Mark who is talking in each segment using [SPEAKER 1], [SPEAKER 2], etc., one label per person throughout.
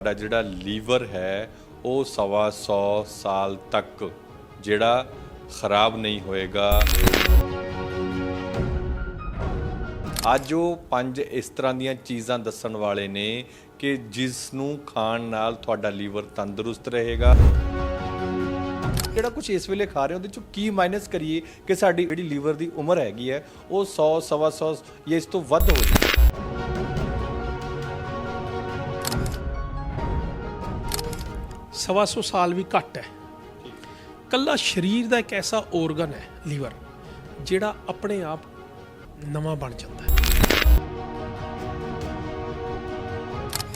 [SPEAKER 1] ਤੁਹਾਡਾ ਜਿਹੜਾ ਲੀਵਰ ਹੈ, ਉਹ ਸਵਾ ਸੌ ਸਾਲ ਤੱਕ ਜਿਹੜਾ ਖਰਾਬ ਨਹੀਂ ਹੋਏਗਾ। ਅੱਜ ਉਹ ਪੰਜ ਇਸ ਤਰ੍ਹਾਂ ਦੀਆਂ ਚੀਜ਼ਾਂ ਦੱਸਣ ਵਾਲੇ ਨੇ ਕਿ ਜਿਸ ਨੂੰ ਖਾਣ ਨਾਲ ਤੁਹਾਡਾ ਲੀਵਰ ਤੰਦਰੁਸਤ ਰਹੇਗਾ। ਜਿਹੜਾ ਕੁਝ ਇਸ ਵੇਲੇ ਖਾ ਰਹੇ ਹੋ, ਉਹਦੇ ਚੋਂ ਕੀ ਮਾਈਨਸ ਕਰੀਏ ਕਿ ਸਾਡੀ ਜਿਹੜੀ ਲੀਵਰ ਦੀ ਉਮਰ ਹੈਗੀ ਹੈ, ਉਹ 100 ਸਵਾ 100 ਜਾਂ ਇਸ ਤੋਂ ਵੱਧ ਹੋ ਜਾਵੇ।
[SPEAKER 2] ਸਵਾ ਸੌ ਸਾਲ ਵੀ ਘੱਟ ਹੈ। ਕੱਲਾ ਸਰੀਰ ਦਾ ਇੱਕ ਐਸਾ organ ਹੈ ਲੀਵਰ ਜਿਹੜਾ ਆਪਣੇ ਆਪ ਨਵਾਂ ਬਣ ਜਾਂਦਾ ਹੈ।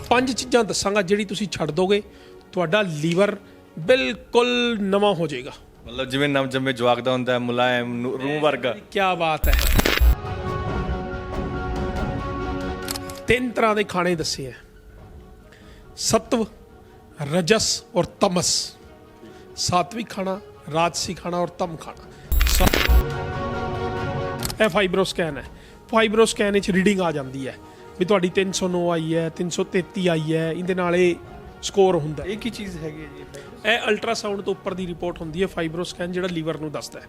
[SPEAKER 2] ਪੰਜ ਚੀਜ਼ਾਂ ਦੱਸਾਂਗਾ ਜਿਹੜੀ ਤੁਸੀਂ ਛੱਡ ਦੋਗੇ ਤੁਹਾਡਾ ਲੀਵਰ ਬਿਲਕੁਲ ਨਵਾਂ ਹੋ ਜਾਏਗਾ।
[SPEAKER 1] ਮਤਲਬ ਜਿਵੇਂ ਨਵ ਜੰਮੇ ਜਵਾਕ ਦਾ ਹੁੰਦਾ ਹੈ ਮੁਲਾਇਮ ਨੂੰ- ਰੂਹ ਵਰਗਾ।
[SPEAKER 2] ਕੀ ਬਾਤ ਹੈ। ਤਿੰਨ ਤਰ੍ਹਾਂ ਦੇ ਖਾਣੇ ਦੱਸੇ ਹੈ। ਸਤਵ ਰਜਸ ਔਰ ਤਮਸ। ਸਾਤਵਿਕ ਖਾਣਾ ਰਾਜਸੀ ਖਾਣਾ ਔਰ ਤਮ ਖਾਣਾ। ਇਹ ਫਾਈਬਰੋਸਕੈਨ ਹੈ। ਫਾਈਬਰੋਸਕੈਨ ਵਿੱਚ ਰੀਡਿੰਗ ਆ ਜਾਂਦੀ ਹੈ। ਵੀ ਤੁਹਾਡੀ 309 ਆਈ ਹੈ 333 ਆਈ ਹੈ ਇਹਦੇ ਨਾਲ ਇਹ ਸਕੋਰ ਹੁੰਦਾ ਹੈ।
[SPEAKER 1] ਇਹ ਕੀ ਚੀਜ਼ ਹੈਗੀ ਹੈ ਜੀ
[SPEAKER 2] ਇਹ ਅਲਟਰਾਸਾਊਂਡ ਤੋਂ ਉੱਪਰ ਦੀ ਰਿਪੋਰਟ ਹੁੰਦੀ ਹੈ ਫਾਈਬਰੋਸਕੈਨ ਜਿਹੜਾ ਲੀਵਰ ਨੂੰ ਦੱਸਦਾ ਹੈ।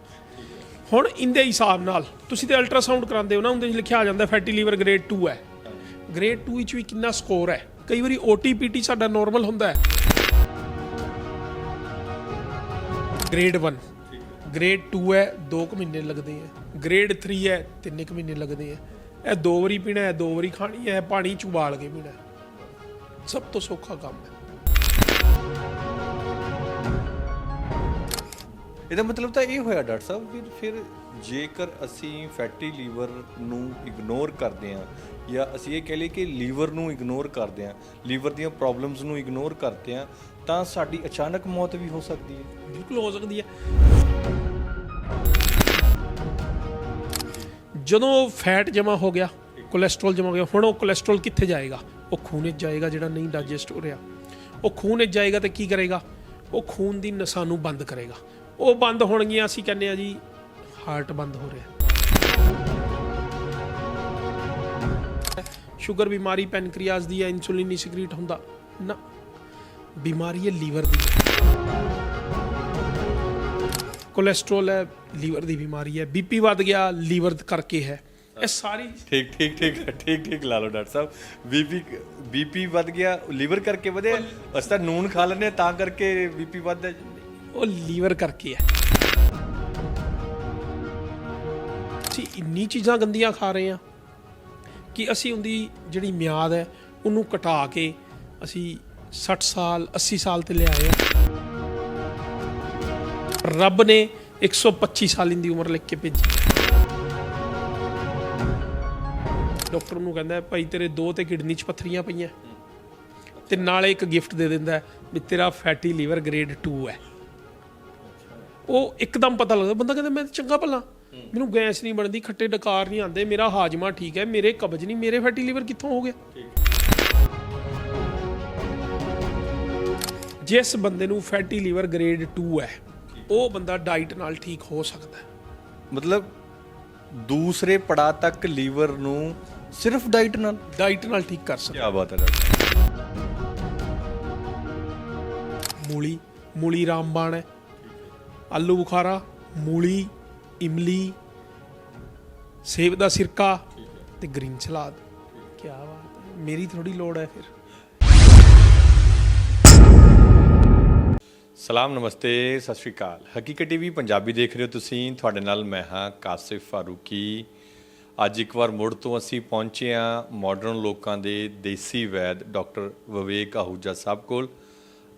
[SPEAKER 2] ਹੁਣ ਇਹਦੇ ਹਿਸਾਬ ਨਾਲ ਤੁਸੀਂ ਤੇ ਅਲਟਰਾਸਾਊਂਡ ਕਰਾਉਂਦੇ ਹੋ ਨਾ ਉਹਦੇ ਵਿੱਚ ਲਿਖਿਆ ਆ ਜਾਂਦਾ ਫੈਟੀ ਲੀਵਰ ਗ੍ਰੇਡ 2 ਹੈ। ਗ੍ਰੇਡ 2 ਵਿੱਚ ਵੀ ਕਿੰਨਾ ਸਕੋਰ ਹੈ? ਕਈ ਵਾਰੀ OTPT ਸਾਡਾ ਨਾਰਮਲ ਹੁੰਦਾ ਹੈ। ਗ੍ਰੇਡ 1 ਗ੍ਰੇਡ 2 ਹੈ 2 ਕੁ ਮਹੀਨੇ ਲੱਗਦੇ ਹੈ। ਗ੍ਰੇਡ 3 ਹੈ 3 ਕੁ ਮਹੀਨੇ ਲੱਗਦੇ ਹੈ। ਇਹ ਦੋ ਵਾਰੀ ਪੀਣਾ ਹੈ, ਦੋ ਵਾਰੀ ਖਾਣੀ ਹੈ ਪਾਣੀ ਚ ਉਬਾਲ ਕੇ ਪੀਣਾ ਸਭ ਤੋਂ ਸੌਖਾ ਕੰਮ ਹੈ।
[SPEAKER 1] ਇਹਦਾ ਮਤਲਬ ਤਾਂ ਇਹ ਹੋਇਆ ਡਾਕਟਰ ਸਾਹਿਬ ਵੀ ਫਿਰ ਜੇਕਰ ਅਸੀਂ ਫੈਟੀ ਲੀਵਰ ਨੂੰ ਇਗਨੋਰ ਕਰਦੇ ਹਾਂ ਜਾਂ ਅਸੀਂ ਇਹ ਕਹਿ ਲਈਏ ਕਿ ਲੀਵਰ ਨੂੰ ਇਗਨੋਰ ਕਰਦੇ ਹਾਂ, ਲੀਵਰ ਦੀਆਂ ਪ੍ਰੋਬਲਮਸ ਨੂੰ ਇਗਨੋਰ ਕਰਦੇ ਹਾਂ, ਤਾਂ ਸਾਡੀ ਅਚਾਨਕ ਮੌਤ ਵੀ ਹੋ ਸਕਦੀ ਹੈ।
[SPEAKER 2] ਬਿਲਕੁਲ ਹੋ ਸਕਦੀ ਹੈ। ਜਦੋਂ ਫੈਟ ਜਮਾ ਹੋ ਗਿਆ ਕੋਲੇਸਟ੍ਰੋਲ ਜਮਾ ਹੋ ਗਿਆ, ਹੁਣ ਉਹ ਕੋਲੇਸਟ੍ਰੋਲ ਕਿੱਥੇ ਜਾਏਗਾ? ਉਹ ਖੂਨ ਵਿੱਚ ਜਾਏਗਾ ਜਿਹੜਾ ਨਹੀਂ ਡਾਈਜੈਸਟ ਹੋ ਰਿਹਾ। ਉਹ ਖੂਨ ਵਿੱਚ ਜਾਏਗਾ ਤੇ ਕੀ ਕਰੇਗਾ? ਉਹ ਖੂਨ ਦੀ ਨਸਾਂ ਨੂੰ ਬੰਦ ਕਰੇਗਾ। ਉਹ ਬੰਦ ਹੋਣਗੀਆਂ ਅਸੀਂ ਕਹਿੰਦੇ ਆ ਜੀ ਹਾਰਟ ਬੰਦ ਹੋ ਰਿਹਾ। ਸ਼ੂਗਰ ਬਿਮਾਰੀ ਪੈਨਕ੍ਰੀਆਸ ਦੀ ਹੈ ਇਨਸੂਲਿਨ ਨਹੀਂ ਸਿਕਰੀਟ ਹੁੰਦਾ। ਨਾ ਬਿਮਾਰੀ ਹੈ ਲੀਵਰ ਦੀ। ਕੋਲੇਸਟ੍ਰੋਲ ਹੈ ਲੀਵਰ ਦੀ ਬਿਮਾਰੀ ਹੈ। ਬੀਪੀ ਵੱਧ ਗਿਆ ਲੀਵਰ ਕਰਕੇ ਹੈ। ਇਹ ਸਾਰੀ
[SPEAKER 1] ਠੀਕ ਠੀਕ ਠੀਕ ਠੀਕ ਠੀਕ ਲਾ ਲਓ ਡਾਕਟਰ ਸਾਹਿਬ। ਬੀਪੀ ਬੀਪੀ ਵੱਧ ਗਿਆ ਲੀਵਰ ਕਰਕੇ ਵਧਿਆ। ਅਸੀਂ ਤਾਂ ਨੂਨ ਖਾ ਲੈਂਦੇ ਤਾਂ ਕਰਕੇ ਬੀਪੀ ਵੱਧਦਾ। ਜੀ।
[SPEAKER 2] ਉਹ ਲੀਵਰ ਕਰਕੇ ਹੈ ਅਸੀਂ ਇੰਨੀ ਚੀਜ਼ਾਂ ਗੰਦੀਆਂ ਖਾ ਰਹੇ ਹਾਂ ਕਿ ਅਸੀਂ ਉਹਦੀ ਜਿਹੜੀ ਮਿਆਦ ਹੈ, ਉਹਨੂੰ ਘਟਾ ਕੇ ਅਸੀਂ 60 ਸਾਲ 80 ਸਾਲ ਤੇ ਲਿਆਏ ਆ ਰੱਬ ਨੇ 125 ਸਾਲ ਦੀ ਉਮਰ ਲਿਖ ਕੇ ਭੇਜੀ। ਡਾਕਟਰ ਨੂੰ ਕਹਿੰਦਾ, ਭਾਈ ਤੇਰੇ ਦੋ ਤੇ ਕਿਡਨੀ 'ਚ ਪੱਥਰੀਆਂ ਪਈਆਂ। ਤੇ ਨਾਲੇ ਇੱਕ ਗਿਫਟ ਦੇ ਦਿੰਦਾ ਵੀ ਤੇਰਾ ਫੈਟੀ ਲੀਵਰ ਗ੍ਰੇਡ 2 ਹੈ। ਉਹ ਇੱਕਦਮ ਪਤਾ ਲੱਗਦਾ ਬੰਦਾ ਕਹਿੰਦਾ ਮੈਂ ਤਾਂ ਚੰਗਾ ਭਲਾ। ਮੈਨੂੰ ਗੈਸ ਨਹੀਂ ਬਣਦੀ ਖੱਟੇ ਡਕਾਰ ਨਹੀਂ ਆਉਂਦੇ ਮੇਰਾ ਹਾਜਮਾ ਠੀਕ ਹੈ ਮੇਰੇ ਕਬਜ਼ ਨਹੀਂ ਮੇਰੇ ਫੈਟੀ ਲੀਵਰ ਕਿੱਥੋਂ ਹੋ ਗਿਆ? ਜਿਸ ਬੰਦੇ ਨੂੰ ਫੈਟੀ ਲੀਵਰ ਗ੍ਰੇਡ 2 ਹੈ ਉਹ ਬੰਦਾ ਡਾਈਟ ਨਾਲ ਠੀਕ ਹੋ ਸਕਦਾ ਹੈ।
[SPEAKER 1] ਮਤਲਬ ਦੂਸਰੇ ਪੜਾ ਤੱਕ ਲੀਵਰ ਨੂੰ ਸਿਰਫ ਡਾਈਟ ਨਾਲ?
[SPEAKER 2] ਡਾਈਟ ਨਾਲ ਠੀਕ ਕਰ ਸਕਦਾ।
[SPEAKER 1] ਕੀ ਬਾਤ ਹੈ ਡਾਕਟਰ
[SPEAKER 2] ਮੂਲੀ ਮੂਲੀ ਰਾਮਬਾਣ ਹੈ। ਆਲੂ ਬੁਖਾਰਾ, ਮੂਲੀ, ਇਮਲੀ, ਸੇਬ ਦਾ ਸਿਰਕਾ ਤੇ ਗ੍ਰੀਨ ਸਲਾਦ। ਕੀ ਬਾਤ ਹੈ। ਮੇਰੀ ਥੋੜੀ ਲੋੜ ਹੈ ਫਿਰ।
[SPEAKER 1] ਸਲਾਮ, ਨਮਸਤੇ, ਸਤਿ ਸ਼੍ਰੀ ਅਕਾਲ। ਹਕੀਕਤ ਟੀਵੀ ਪੰਜਾਬੀ ਦੇਖ ਰਹੇ ਹੋ ਤੁਸੀਂ। ਤੁਹਾਡੇ ਨਾਲ ਮੈਂ ਹਾਂ ਕਾਸਿਫ ਫਾਰੂਕੀ। ਅੱਜ ਇੱਕ ਵਾਰ ਮੁੜ ਤੋਂ ਅਸੀਂ ਪਹੁੰਚੇ ਹਾਂ ਮਾਡਰਨ ਲੋਕਾਂ ਦੇ ਦੇਸੀ ਵੈਦ ਡਾਕਟਰ ਵਿਵੇਕ ਆਹੂਜਾ ਸਾਹਿਬ ਕੋਲ।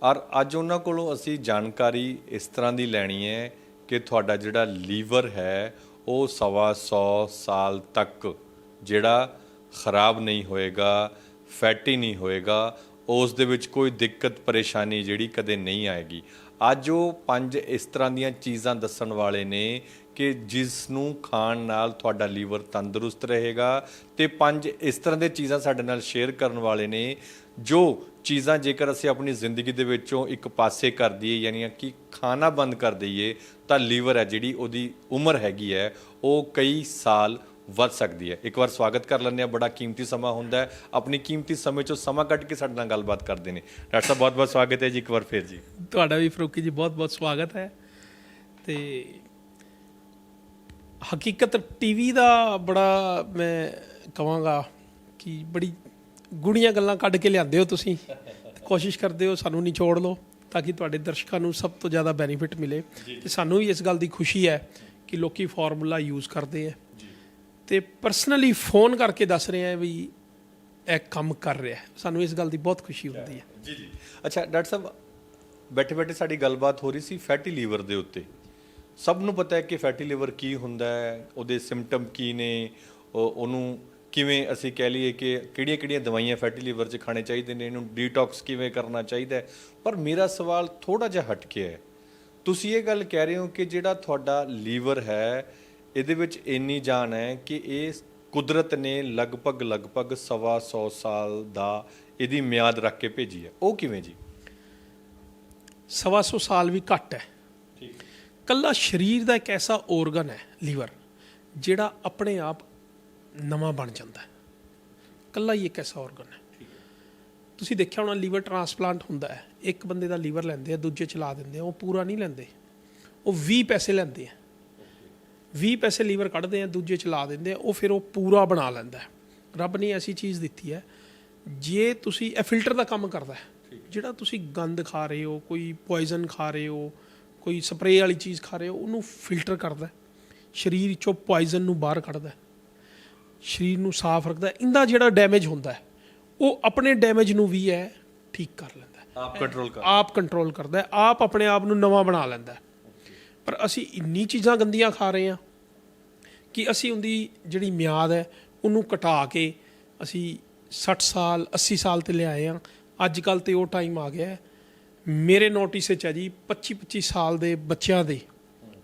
[SPEAKER 1] ਔਰ ਅੱਜ ਉਹਨਾਂ ਕੋਲੋਂ ਅਸੀਂ ਜਾਣਕਾਰੀ ਇਸ ਤਰ੍ਹਾਂ ਦੀ ਲੈਣੀ ਹੈ ਕਿ ਤੁਹਾਡਾ ਜਿਹੜਾ ਲੀਵਰ ਹੈ, ਉਹ ਸਵਾ ਸੌ ਸਾਲ ਤੱਕ ਜਿਹੜਾ ਖਰਾਬ ਨਹੀਂ ਹੋਏਗਾ, ਫੈਟੀ ਨਹੀਂ ਹੋਏਗਾ, ਉਸ ਦੇ ਵਿੱਚ ਕੋਈ ਦਿੱਕਤ ਪਰੇਸ਼ਾਨੀ ਜਿਹੜੀ ਕਦੇ ਨਹੀਂ ਆਏਗੀ। ਅੱਜ ਉਹ ਪੰਜ ਇਸ ਤਰ੍ਹਾਂ ਦੀਆਂ ਚੀਜ਼ਾਂ ਦੱਸਣ ਵਾਲੇ ਨੇ ਕਿ ਜਿਸ ਨੂੰ ਖਾਣ ਨਾਲ ਤੁਹਾਡਾ ਲੀਵਰ ਤੰਦਰੁਸਤ ਰਹੇਗਾ ਤੇ ਪੰਜ ਇਸ ਤਰ੍ਹਾਂ ਦੇ ਚੀਜ਼ਾਂ ਸਾਡੇ ਨਾਲ ਸ਼ੇਅਰ ਕਰਨ ਵਾਲੇ ਨੇ ਜੋ ਚੀਜ਼ਾਂ ਜੇਕਰ ਅਸੀਂ ਆਪਣੀ ਜ਼ਿੰਦਗੀ ਦੇ ਵਿੱਚੋਂ ਇੱਕ ਪਾਸੇ ਕਰ ਦਈਏ, ਯਾਨੀ ਕਿ ਖਾਣਾ ਬੰਦ ਕਰ ਦਈਏ, ਤਾਂ ਲੀਵਰ ਹੈ ਜਿਹੜੀ ਉਹਦੀ ਉਮਰ ਹੈਗੀ ਹੈ, ਉਹ ਕਈ ਸਾਲ ਵੱਧ ਸਕਦੀ ਹੈ। ਇੱਕ ਵਾਰ ਸਵਾਗਤ ਕਰ ਲੈਂਦੇ ਆ ਬੜਾ ਕੀਮਤੀ ਸਮਾਂ ਹੁੰਦਾ ਹੈ। ਆਪਣੀ ਕੀਮਤੀ ਸਮੇਂ ਚੋਂ ਸਮਾਂ ਕੱਢ ਕੇ ਸਾਡੇ ਨਾਲ ਗੱਲਬਾਤ ਕਰਦੇ ਨੇ। ਡਾਕਟਰ ਸਾਹਿਬ, ਬਹੁਤ ਬਹੁਤ ਸਵਾਗਤ ਹੈ ਜੀ ਇੱਕ ਵਾਰ ਫਿਰ ਜੀ।
[SPEAKER 2] ਤੁਹਾਡਾ ਵੀ ਫਰੂਕੀ ਜੀ, ਬਹੁਤ ਬਹੁਤ ਸਵਾਗਤ ਹੈ। ਤੇ ਹਕੀਕਤ ਟੀਵੀ ਦਾ ਬੜਾ ਮੈਂ ਕਹਾਂਗਾ ਕਿ ਬੜੀ ਗੁੜੀਆਂ ਗੱਲਾਂ ਕੱਢ ਕੇ ਲਿਆਉਂਦੇ ਹੋ ਤੁਸੀਂ। ਕੋਸ਼ਿਸ਼ ਕਰਦੇ ਹੋ ਸਾਨੂੰ ਨਿਚੋੜ ਲਓ ਤਾਂ ਕਿ ਤੁਹਾਡੇ ਦਰਸ਼ਕਾਂ ਨੂੰ ਸਭ ਤੋਂ ਜ਼ਿਆਦਾ ਬੈਨੀਫਿਟ ਮਿਲੇ। ਤੇ ਸਾਨੂੰ ਵੀ ਇਸ ਗੱਲ ਦੀ ਖੁਸ਼ੀ ਹੈ ਕਿ ਲੋਕੀ ਫਾਰਮੂਲਾ ਯੂਜ਼ ਕਰਦੇ ਆ। ਤੇ ਪਰਸਨਲੀ ਫੋਨ ਕਰਕੇ ਦੱਸ ਰਹੇ ਆ ਵੀ ਇਹ ਕੰਮ ਕਰ ਰਿਹਾ। ਸਾਨੂੰ ਇਸ ਗੱਲ ਦੀ ਬਹੁਤ ਖੁਸ਼ੀ ਹੁੰਦੀ ਹੈ।
[SPEAKER 1] ਜੀ ਜੀ। ਅੱਛਾ ਡਾਕਟਰ ਸਾਹਿਬ ਬੈਠੇ ਬੈਠੇ ਸਾਡੀ ਗੱਲਬਾਤ ਹੋ ਰਹੀ ਸੀ ਫੈਟੀ ਲੀਵਰ ਦੇ ਉੱਤੇ। ਸਭ ਨੂੰ ਪਤਾ ਹੈ ਕਿ ਫੈਟੀ ਲੀਵਰ ਕੀ ਹੁੰਦਾ ਹੈ ਉਹਦੇ ਸਿੰਪਟਮ ਕੀ ਨੇ ਉਹ- ਉਹਨੂੰ ਕਿਵੇਂ ਅਸੀਂ ਕਹਿ ਲਈਏ ਕਿ ਕਿਹੜੀਆਂ-ਕਿਹੜੀਆਂ ਦਵਾਈਆਂ ਫੈਟੀ ਲੀਵਰ 'ਚ ਖਾਣੇ ਚਾਹੀਦੇ ਨੇ ਇਹਨੂੰ ਡੀਟੌਕਸ ਕਿਵੇਂ ਕਰਨਾ ਚਾਹੀਦਾ ਪਰ ਮੇਰਾ ਸਵਾਲ ਥੋੜਾ ਜਿਹਾ ਹਟ ਕੇ ਹੈ। ਤੁਸੀਂ ਇਹ ਗੱਲ ਕਹਿ ਰਹੇ ਹੋ ਕਿ ਜਿਹੜਾ ਤੁਹਾਡਾ ਲੀਵਰ ਹੈ ਇਹਦੇ ਵਿੱਚ ਇੰਨੀ ਜਾਨ ਹੈ ਕਿ ਇਹ ਕੁਦਰਤ ਨੇ ਲਗਭਗ ਲਗਭਗ ਸਵਾ ਸੌ ਸਾਲ ਦਾ ਇਹਦੀ ਮਿਆਦ ਰੱਖ ਕੇ ਭੇਜੀ ਹੈ। ਉਹ ਕਿਵੇਂ ਜੀ?
[SPEAKER 2] ਸਵਾ ਸੌ ਸਾਲ ਵੀ ਘੱਟ ਹੈ।
[SPEAKER 1] ਠੀਕ।
[SPEAKER 2] ਕੱਲਾ ਸਰੀਰ ਦਾ ਇੱਕ ਐਸਾ organ ਹੈ ਲੀਵਰ ਜਿਹੜਾ ਆਪਣੇ ਆਪ ਨਵਾਂ ਬਣ ਜਾਂਦਾ ਹੈ। ਕੱਲਾ ਹੀ ਇੱਕ ਐਸਾ organ ਹੈ। ਤੁਸੀਂ ਦੇਖਿਆ ਹੋਣਾ ਲੀਵਰ ਟ੍ਰਾਂਸਪਲਾਂਟ ਹੁੰਦਾ ਹੈ। ਇੱਕ ਬੰਦੇ ਦਾ ਲੀਵਰ ਲੈਂਦੇ ਆ ਦੂਜੇ ਚਲਾ ਦਿੰਦੇ ਆ ਉਹ ਪੂਰਾ ਨਹੀਂ ਲੈਂਦੇ। ਉਹ 20 ਪੈਸੇ ਲੈਂਦੇ ਆ। 20 ਪੈਸੇ ਲੀਵਰ ਕੱਢਦੇ ਆ ਦੂਜੇ ਚਲਾ ਦਿੰਦੇ ਆ ਉਹ ਫਿਰ ਉਹ ਪੂਰਾ ਬਣਾ ਲੈਂਦਾ ਹੈ। ਰੱਬ ਨੇ ਐਸੀ ਚੀਜ਼ ਦਿੱਤੀ ਹੈ ਜੇ ਤੁਸੀਂ ਇਹ ਫਿਲਟਰ ਦਾ ਕੰਮ ਕਰਦਾ ਹੈ ਜਿਹੜਾ ਤੁਸੀਂ ਗੰਦ ਖਾ ਰਹੇ ਹੋ ਕੋਈ ਪੋਇਜ਼ਨ ਖਾ ਰਹੇ ਹੋ ਕੋਈ ਸਪਰੇਅ ਵਾਲੀ ਚੀਜ਼ ਖਾ ਰਹੇ ਹੋ ਉਹਨੂੰ ਫਿਲਟਰ ਕਰਦਾ ਹੈ। ਸਰੀਰ ਚੋਂ ਪੋਇਜ਼ਨ ਨੂੰ ਬਾਹਰ ਕੱਢਦਾ ਹੈ। ਸਰੀਰ ਨੂੰ ਸਾਫ਼ ਰੱਖਦਾ ਹੈ। ਇਹਦਾ ਜਿਹੜਾ ਡੈਮੇਜ ਹੁੰਦਾ ਹੈ ਉਹ ਆਪਣੇ ਡੈਮੇਜ ਨੂੰ ਵੀ ਹੈ ਠੀਕ ਕਰ ਲੈਂਦਾ ਹੈ।
[SPEAKER 1] ਆਪ ਕੰਟਰੋਲ ਕਰ
[SPEAKER 2] ਆਪ ਕੰਟਰੋਲ ਕਰਦਾ ਹੈ। ਆਪ ਆਪਣੇ ਆਪ ਨੂੰ ਨਵਾਂ ਬਣਾ ਲੈਂਦਾ ਹੈ। ਪਰ ਅਸੀਂ ਇੰਨੀ ਚੀਜ਼ਾਂ ਗੰਦੀਆਂ ਖਾ ਰਹੇ ਹਾਂ ਕਿ ਅਸੀਂ ਉਹਦੀ ਜਿਹੜੀ ਮਿਆਦ ਹੈ ਉਹਨੂੰ ਘਟਾ ਕੇ ਅਸੀਂ 60 ਸਾਲ 80 ਸਾਲ ਤੇ ਲਿਆਏ ਹਾਂ। ਅੱਜ ਕੱਲ ਤੇ ਉਹ ਟਾਈਮ ਆ ਗਿਆ ਹੈ। ਮੇਰੇ ਨੋਟਿਸ ਵਿੱਚ ਹੈ ਜੀ 25 25 ਸਾਲ ਦੇ ਬੱਚਿਆਂ ਦੇ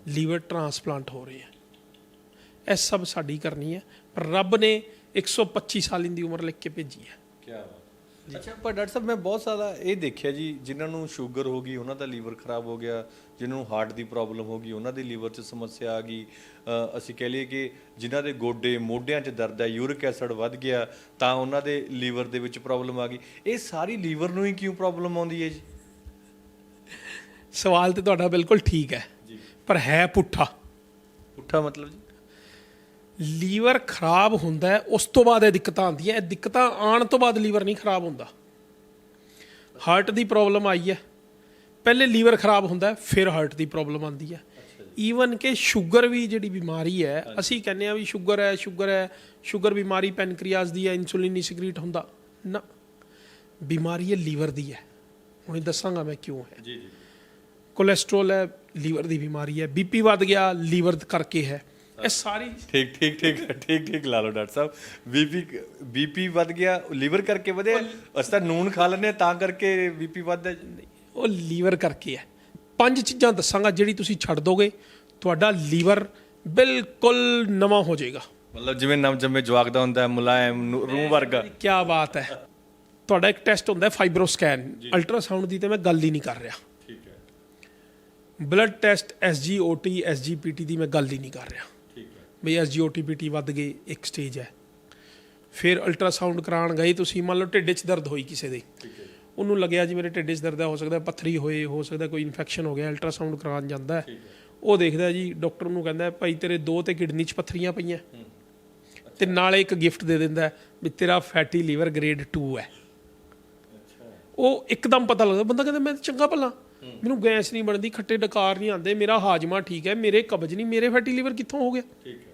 [SPEAKER 2] ਲੀਵਰ ਟ੍ਰਾਂਸਪਲਾਂਟ ਹੋ ਰਹੇ ਆ ਇਹ ਸਭ ਸਾਡੀ ਕਰਨੀ ਹੈ। ਰੱਬ ਨੇ 125 ਸਾਲ ਦੀ ਉਮਰ ਲਿਖ ਕੇ ਭੇਜੀ ਹੈ।
[SPEAKER 1] ਕੀ ਬਾਤ। ਅੱਛਾ ਪਰ ਡਾਕਟਰ ਸਾਹਿਬ ਮੈਂ ਬਹੁਤ ਸਾਰਾ ਇਹ ਦੇਖਿਆ ਜੀ ਜਿਨ੍ਹਾਂ ਨੂੰ ਸ਼ੂਗਰ ਹੋ ਗਈ ਉਹਨਾਂ ਦਾ ਲੀਵਰ ਖਰਾਬ ਹੋ ਗਿਆ ਜਿਨ੍ਹਾਂ ਨੂੰ ਹਾਰਟ ਦੀ ਪ੍ਰੋਬਲਮ ਹੋ ਗਈ ਉਹਨਾਂ ਦੇ ਲੀਵਰ 'ਚ ਸਮੱਸਿਆ ਆ ਗਈ। ਅ, ਅਸੀਂ ਕਹਿ ਲਈਏ ਕਿ ਜਿਨ੍ਹਾਂ ਦੇ ਗੋਡੇ ਮੋਢਿਆਂ 'ਚ ਦਰਦ ਹੈ ਯੂਰਿਕ ਐਸਿਡ ਵੱਧ ਗਿਆ ਤਾਂ ਉਹਨਾਂ ਦੇ ਲੀਵਰ ਦੇ ਵਿੱਚ ਪ੍ਰੋਬਲਮ ਆ ਗਈ। ਇਹ ਸਾਰੀ ਲੀਵਰ ਨੂੰ ਹੀ ਕਿਉਂ ਪ੍ਰੋਬਲਮ ਆਉਂਦੀ ਹੈ ਜੀ?
[SPEAKER 2] ਸਵਾਲ ਤੇ ਤੁਹਾਡਾ ਬਿਲਕੁਲ ਠੀਕ ਹੈ। ਪਰ ਹੈ ਪੁੱਠਾ।
[SPEAKER 1] ਉੱਠਾ ਮਤਲਬ ਜੀ?
[SPEAKER 2] ਲੀਵਰ ਖਰਾਬ ਹੁੰਦਾ ਹੈ ਉਸ ਤੋਂ ਬਾਅਦ ਇਹ ਦਿੱਕਤਾਂ ਆਉਂਦੀਆਂ। ਇਹ ਦਿੱਕਤਾਂ ਆਉਣ ਤੋਂ ਬਾਅਦ ਲੀਵਰ ਨਹੀਂ ਖਰਾਬ ਹੁੰਦਾ। ਹਾਰਟ ਦੀ ਪ੍ਰੋਬਲਮ ਆਈ ਹੈ। ਪਹਿਲੇ ਲੀਵਰ ਖਰਾਬ ਹੁੰਦਾ ਹੈ ਫਿਰ ਹਾਰਟ ਦੀ ਪ੍ਰੋਬਲਮ ਆਉਂਦੀ ਹੈ। ਈਵਨ ਕਿ ਸ਼ੂਗਰ ਵੀ ਜਿਹੜੀ ਬਿਮਾਰੀ ਹੈ ਅਸੀਂ ਕਹਿੰਦੇ ਆ ਵੀ ਸ਼ੂਗਰ ਹੈ ਸ਼ੂਗਰ ਹੈ ਸ਼ੂਗਰ ਬਿਮਾਰੀ ਪੈਨਕ੍ਰੀਆਸ ਦੀ ਹੈ ਇਨਸੂਲਿਨ ਨਹੀਂ ਸਿਕਰੀਟ ਹੁੰਦਾ। ਨਾ ਬਿਮਾਰੀ ਇਹ ਲੀਵਰ ਦੀ ਹੈ। ਹੁਣ ਇਹ ਦੱਸਾਂਗਾ ਮੈਂ ਕਿਉਂ ਹੈ।
[SPEAKER 1] ਜੀ ਜੀ
[SPEAKER 2] ਕੋਲੇਸਟ੍ਰੋਲ ਹੈ ਲੀਵਰ ਦੀ ਬਿਮਾਰੀ ਹੈ। ਬੀਪੀ ਵੱਧ ਗਿਆ ਲੀਵਰ ਕਰਕੇ ਹੈ। ਇਹ ਸਾਰੀ
[SPEAKER 1] ਠੀਕ ਠੀਕ ਠੀਕ ਠੀਕ ਠੀਕ ਲਾ ਲਓ ਡਾਕਟਰ ਸਾਹਿਬ। ਬੀਪੀ ਬੀਪੀ ਵੱਧ ਗਿਆ ਲੀਵਰ ਕਰਕੇ ਵਧਿਆ? ਅਸੀਂ ਤਾਂ ਨੂਨ ਖਾ ਹਾਂ ਤਾਂ ਕਰਕੇ ਬੀਪੀ ਵੱਧਦਾ।
[SPEAKER 2] ਉਹ ਲੀਵਰ ਕਰਕੇ ਹੈ। ਪੰਜ ਚੀਜ਼ਾਂ ਦੱਸਾਂਗਾ ਜਿਹੜੀ ਤੁਸੀਂ ਛੱਡ ਦੋਗੇ ਤੁਹਾਡਾ ਲੀਵਰ ਬਿਲਕੁਲ ਨਵਾਂ ਹੋ ਜਾਏਗਾ।
[SPEAKER 1] ਮਤਲਬ ਜਿਵੇਂ ਨਵ ਜੰਮੇ ਜਵਾਕ ਦਾ ਹੁੰਦਾ ਹੈ ਮੁਲਾਇਮ ਰੂਹ ਵਰਗਾ।
[SPEAKER 2] ਕੀ ਬਾਤ ਹੈ। ਤੁਹਾਡਾ ਇੱਕ ਟੈਸਟ ਹੁੰਦਾ ਹੈ ਫਾਈਬਰੋਸਕੈਨ। ਅਲਟਰਾਸਾਊਂਡ ਦੀ ਤੇ ਮੈਂ ਗੱਲ ਹੀ ਨਹੀਂ ਕਰ ਰਿਹਾ।
[SPEAKER 1] ਠੀਕ ਹੈ।
[SPEAKER 2] ਬਲੱਡ ਟੈਸਟ ਐਸਜੀਓਟੀ ਐਸਜੀਪੀਟੀ ਦੀ ਮੈਂ ਗੱਲ ਹੀ ਨਹੀਂ ਕਰ ਰਿਹਾ। ਐਸਜੀਓਟੀ ਪੀਟੀ ਵੱਧ ਗਏ ਇੱਕ ਸਟੇਜ ਹੈ। ਫਿਰ ਅਲਟਰਾਸਾਊਂਡ ਕਰਾਉਣ ਗਏ ਤੁਸੀਂ ਮੰਨ ਲਓ ਢਿੱਡ 'ਚ ਦਰਦ ਹੋਈ ਕਿਸੇ ਦੇ। ਉਹਨੂੰ ਲੱਗਿਆ ਜੀ ਮੇਰੇ ਢਿੱਡ 'ਚ ਦਰਦ ਹੈ ਹੋ ਸਕਦਾ ਪੱਥਰੀ ਹੋਏ ਹੋ ਸਕਦਾ ਕੋਈ ਇਨਫੈਕਸ਼ਨ ਹੋ ਗਿਆ ਅਲਟਰਾਸਾਊਂਡ ਕਰਾਉਣ ਜਾਂਦਾ ਹੈ। ਉਹ ਦੇਖਦਾ ਜੀ ਡਾਕਟਰ ਨੂੰ ਕਹਿੰਦਾ ਭਾਈ ਤੇਰੇ ਦੋ ਤੇ ਕਿਡਨੀ 'ਚ ਪੱਥਰੀਆਂ ਪਈਆਂ। ਤੇ ਨਾਲੇ ਇੱਕ ਗਿਫਟ ਦੇ ਦਿੰਦਾ ਵੀ ਤੇਰਾ ਫੈਟੀ ਲੀਵਰ ਗ੍ਰੇਡ 2 ਹੈ। ਉਹ ਇੱਕਦਮ ਪਤਾ ਲੱਗਦਾ ਬੰਦਾ ਕਹਿੰਦਾ ਮੈਂ ਚੰਗਾ ਭਲਾ। ਮੈਨੂੰ ਗੈਸ ਨਹੀਂ ਬਣਦੀ ਖੱਟੇ ਡਕਾਰ ਨਹੀਂ ਆਉਂਦੇ ਮੇਰਾ ਹਾਜਮਾ ਠੀਕ ਹੈ ਮੇਰੇ ਕਬਜ਼ ਨਹੀਂ ਮੇਰੇ ਫੈਟੀ ਲੀਵਰ ਕਿੱਥੋਂ ਹੋ ਗਿਆ?
[SPEAKER 1] ਠੀਕ ਹੈ।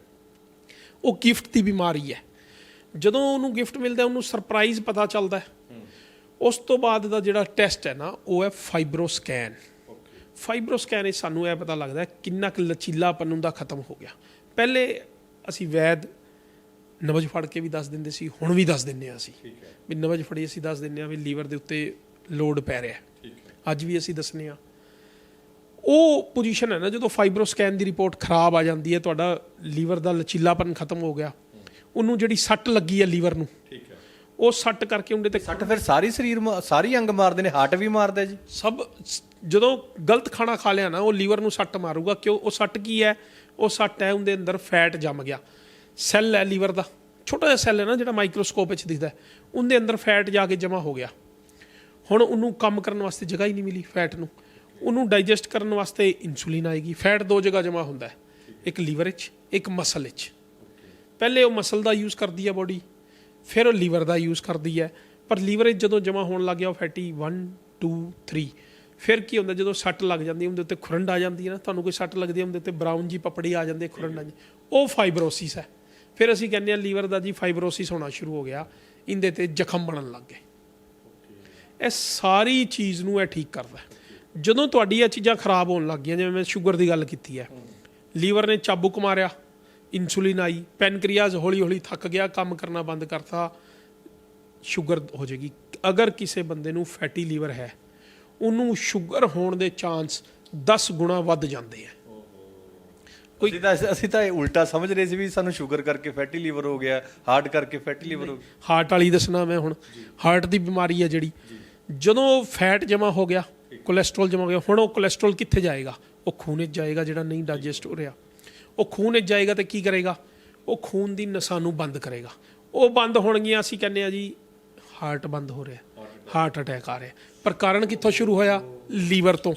[SPEAKER 2] ਉਹ ਗਿਫਟ ਦੀ ਬਿਮਾਰੀ ਹੈ। ਜਦੋਂ ਉਹਨੂੰ ਗਿਫਟ ਮਿਲਦਾ ਉਹਨੂੰ ਸਰਪ੍ਰਾਈਜ਼ ਪਤਾ ਚੱਲਦਾ ਉਸ ਤੋਂ ਬਾਅਦ ਦਾ ਜਿਹੜਾ ਟੈਸਟ ਹੈ ਨਾ ਉਹ ਹੈ ਫਾਈਬਰੋਸਕੈਨ ਫਾਈਬਰੋਸਕੈਨ ਵਿੱਚ ਸਾਨੂੰ ਇਹ ਪਤਾ ਲੱਗਦਾ ਕਿੰਨਾ ਕੁ ਲਚੀਲਾਪਨ ਉਹਦਾ ਖਤਮ ਹੋ ਗਿਆ। ਪਹਿਲੇ ਅਸੀਂ ਵੈਦ ਨਬਜ ਫੜ ਕੇ ਵੀ ਦੱਸ ਦਿੰਦੇ ਸੀ ਹੁਣ ਵੀ ਦੱਸ ਦਿੰਨੇ ਆ ਅਸੀਂ। ਵੀ ਨਬਜ ਫੜੀ ਅਸੀਂ ਦੱਸ ਦਿੰਨੇ ਆ ਵੀ ਲੀਵਰ ਦੇ ਉੱਤੇ ਲੋਡ ਪੈ ਰਿਹਾ ਅੱਜ ਵੀ ਅਸੀਂ ਦੱਸਨੇ ਆ ਉਹ ਪੋਜੀਸ਼ਨ ਹੈ ਨਾ ਜਦੋਂ ਫਾਈਬਰੋਸਕੈਨ ਦੀ ਰਿਪੋਰਟ ਖਰਾਬ ਆ ਜਾਂਦੀ ਹੈ ਤੁਹਾਡਾ ਲੀਵਰ ਦਾ ਲਚੀਲਾਪਨ ਖਤਮ ਹੋ ਗਿਆ। ਉਹਨੂੰ ਜਿਹੜੀ ਸੱਟ ਲੱਗੀ ਹੈ ਲੀਵਰ ਨੂੰ
[SPEAKER 1] ਠੀਕ ਹੈ।
[SPEAKER 2] ਉਹ ਸੱਟ ਕਰਕੇ ਉਹਦੇ ਤੇ
[SPEAKER 1] ਸੱਟ ਫਿਰ ਸਾਰੀ ਸਰੀਰ ਸਾਰੀ ਅੰਗ ਮਾਰਦੇ ਨੇ ਹਾਰਟ ਵੀ ਮਾਰਦਾ ਜੀ।
[SPEAKER 2] ਸਭ ਜਦੋਂ ਗਲਤ ਖਾਣਾ ਖਾ ਲਿਆ ਨਾ ਉਹ ਲੀਵਰ ਨੂੰ ਸੱਟ ਮਾਰੂਗਾ ਕਿਉਂ? ਉਹ ਸੱਟ ਕੀ ਹੈ? ਉਹ ਸੱਟ ਹੈ ਉਹਦੇ ਅੰਦਰ ਫੈਟ ਜੰਮ ਗਿਆ। ਸੈੱਲ ਹੈ ਲੀਵਰ ਦਾ। ਛੋਟਾ ਜਿਹਾ ਸੈੱਲ ਹੈ ਨਾ ਜਿਹੜਾ ਮਾਈਕਰੋਸਕੋਪ ਵਿੱਚ ਦਿਖਦਾ ਉਹਦੇ ਅੰਦਰ ਫੈਟ ਜਾ ਕੇ ਜਮਾ ਹੋ ਗਿਆ। ਹੁਣ ਉਹਨੂੰ ਕੰਮ ਕਰਨ ਵਾਸਤੇ ਜਗ੍ਹਾ ਹੀ ਨਹੀਂ ਮਿਲੀ ਫੈਟ ਨੂੰ। ਉਹਨੂੰ ਡਾਈਜੈਸਟ ਕਰਨ ਵਾਸਤੇ ਇਨਸੂਲਿਨ ਆਏਗੀ, ਫੈਟ ਦੋ ਜਗ੍ਹਾ ਜਮਾ ਹੁੰਦਾ ਹੈ, ਇੱਕ ਲੀਵਰ ਵਿੱਚ, ਇੱਕ ਮਸਲ ਵਿੱਚ। ਪਹਿਲੇ ਉਹ ਮਸਲ ਦਾ ਯੂਜ਼ ਕਰਦੀ ਹੈ ਬੋਡੀ ਫਿਰ ਉਹ ਲੀਵਰ ਦਾ ਯੂਜ਼ ਕਰਦੀ ਹੈ। ਪਰ ਲੀਵਰ ਵਿੱਚ ਜਦੋਂ ਜਮਾ ਹੋਣ ਲੱਗ ਗਿਆ ਉਹ ਫੈਟੀ 1 2 3 ਫਿਰ ਕੀ ਹੁੰਦਾ ਜਦੋਂ ਸੱਟ ਲੱਗ ਜਾਂਦੀ ਉਹਦੇ ਉੱਤੇ ਖੁਰੰਡ ਆ ਜਾਂਦੀ ਹੈ ਨਾ, ਤੁਹਾਨੂੰ ਕੋਈ ਸੱਟ ਲੱਗਦੀ ਹੈ, ਉਹਦੇ ਉੱਤੇ ਬਰਾਊਨ ਜੀ ਪਪੜੀ ਆ ਜਾਂਦੀ ਖੁਰੰਡ ਆ ਜਾਂਦੀ ਉਹ ਫਾਈਬਰੋਸਿਸ ਹੈ। ਫਿਰ ਅਸੀਂ ਕਹਿੰਦੇ ਹਾਂ ਲੀਵਰ ਦਾ ਜੀ ਫਾਈਬਰੋਸਿਸ ਹੋਣਾ ਸ਼ੁਰੂ ਹੋ ਗਿਆ, ਇਹਦੇ ਤੇ ਜ਼ਖਮ ਬਣਨ ਲੱਗ ਗਏ। ਇਹ ਸਾਰੀ ਚੀਜ਼ ਨੂੰ ਇਹ ਠੀਕ ਕਰਦਾ ਜਦੋਂ ਤੁਹਾਡੀ ਇਹ ਚੀਜ਼ਾਂ ਖਰਾਬ ਹੋਣ ਲੱਗ ਗਈਆਂ ਜਿਵੇਂ ਮੈਂ ਸ਼ੂਗਰ ਦੀ ਗੱਲ ਕੀਤੀ ਹੈ ਲੀਵਰ ਨੇ ਚਾਬੁਕ ਮਾਰਿਆ ਇਨਸੂਲਿਨ ਆਈ ਪੈਨਕ੍ਰੀਆਸ ਹੌਲੀ ਹੌਲੀ ਥੱਕ ਗਿਆ ਕੰਮ ਕਰਨਾ ਬੰਦ ਕਰਤਾ ਸ਼ੂਗਰ ਹੋ ਜਾਏਗੀ। ਅਗਰ ਕਿਸੇ ਬੰਦੇ ਨੂੰ ਫੈਟੀ ਲੀਵਰ ਹੈ ਉਹਨੂੰ ਸ਼ੂਗਰ ਹੋਣ ਦੇ ਚਾਂਸ 10 ਗੁਣਾ ਵੱਧ ਜਾਂਦੇ ਆ ਕੋਈ-
[SPEAKER 1] ਅਸੀਂ ਤਾਂ ਅਸੀਂ ਤਾਂ ਇਹ ਉਲਟਾ ਸਮਝ ਰਹੇ ਸੀ ਵੀ ਸਾਨੂੰ ਸ਼ੂਗਰ ਕਰਕੇ ਫੈਟੀ ਲੀਵਰ ਹੋ ਗਿਆ ਹਾਰਟ ਕਰਕੇ ਫੈਟੀ ਲੀਵਰ ਹੋ ਗਿਆ
[SPEAKER 2] ਹਾਰਟ ਵਾਲੀ ਦੱਸਣਾ ਮੈਂ ਹੁਣ। ਹਾਰਟ ਦੀ ਬਿਮਾਰੀ ਹੈ ਜਿਹੜੀ। ਜਦੋਂ ਫੈਟ ਜਮਾ ਹੋ ਗਿਆ ਕੋਲੇਸਟ੍ਰੋਲ ਜਮਾ ਗਿਆ। ਹੁਣ ਉਹ ਕੋਲੇਸਟ੍ਰੋਲ ਕਿੱਥੇ ਜਾਏਗਾ? ਉਹ ਖੂਨ ਵਿੱਚ ਜਾਏਗਾ ਜਿਹੜਾ ਨਹੀਂ ਡਾਈਜੈਸਟ ਹੋ ਰਿਹਾ। ਉਹ ਖੂਨ ਵਿੱਚ ਜਾਏਗਾ ਤੇ ਕੀ ਕਰੇਗਾ? ਉਹ ਖੂਨ ਦੀ ਨਸਾਂ ਨੂੰ ਬੰਦ ਕਰੇਗਾ। ਉਹ ਬੰਦ ਹੋਣਗੀਆਂ ਅਸੀਂ ਕਹਿੰਦੇ ਆ ਜੀ ਹਾਰਟ ਬੰਦ ਹੋ ਰਿਹਾ ਹਾਰਟ ਅਟੈਕ ਆ ਰਿਹਾ ਪਰ ਕਾਰਨ ਕਿੱਥੋਂ ਸ਼ੁਰੂ ਹੋਇਆ? ਲੀਵਰ ਤੋਂ।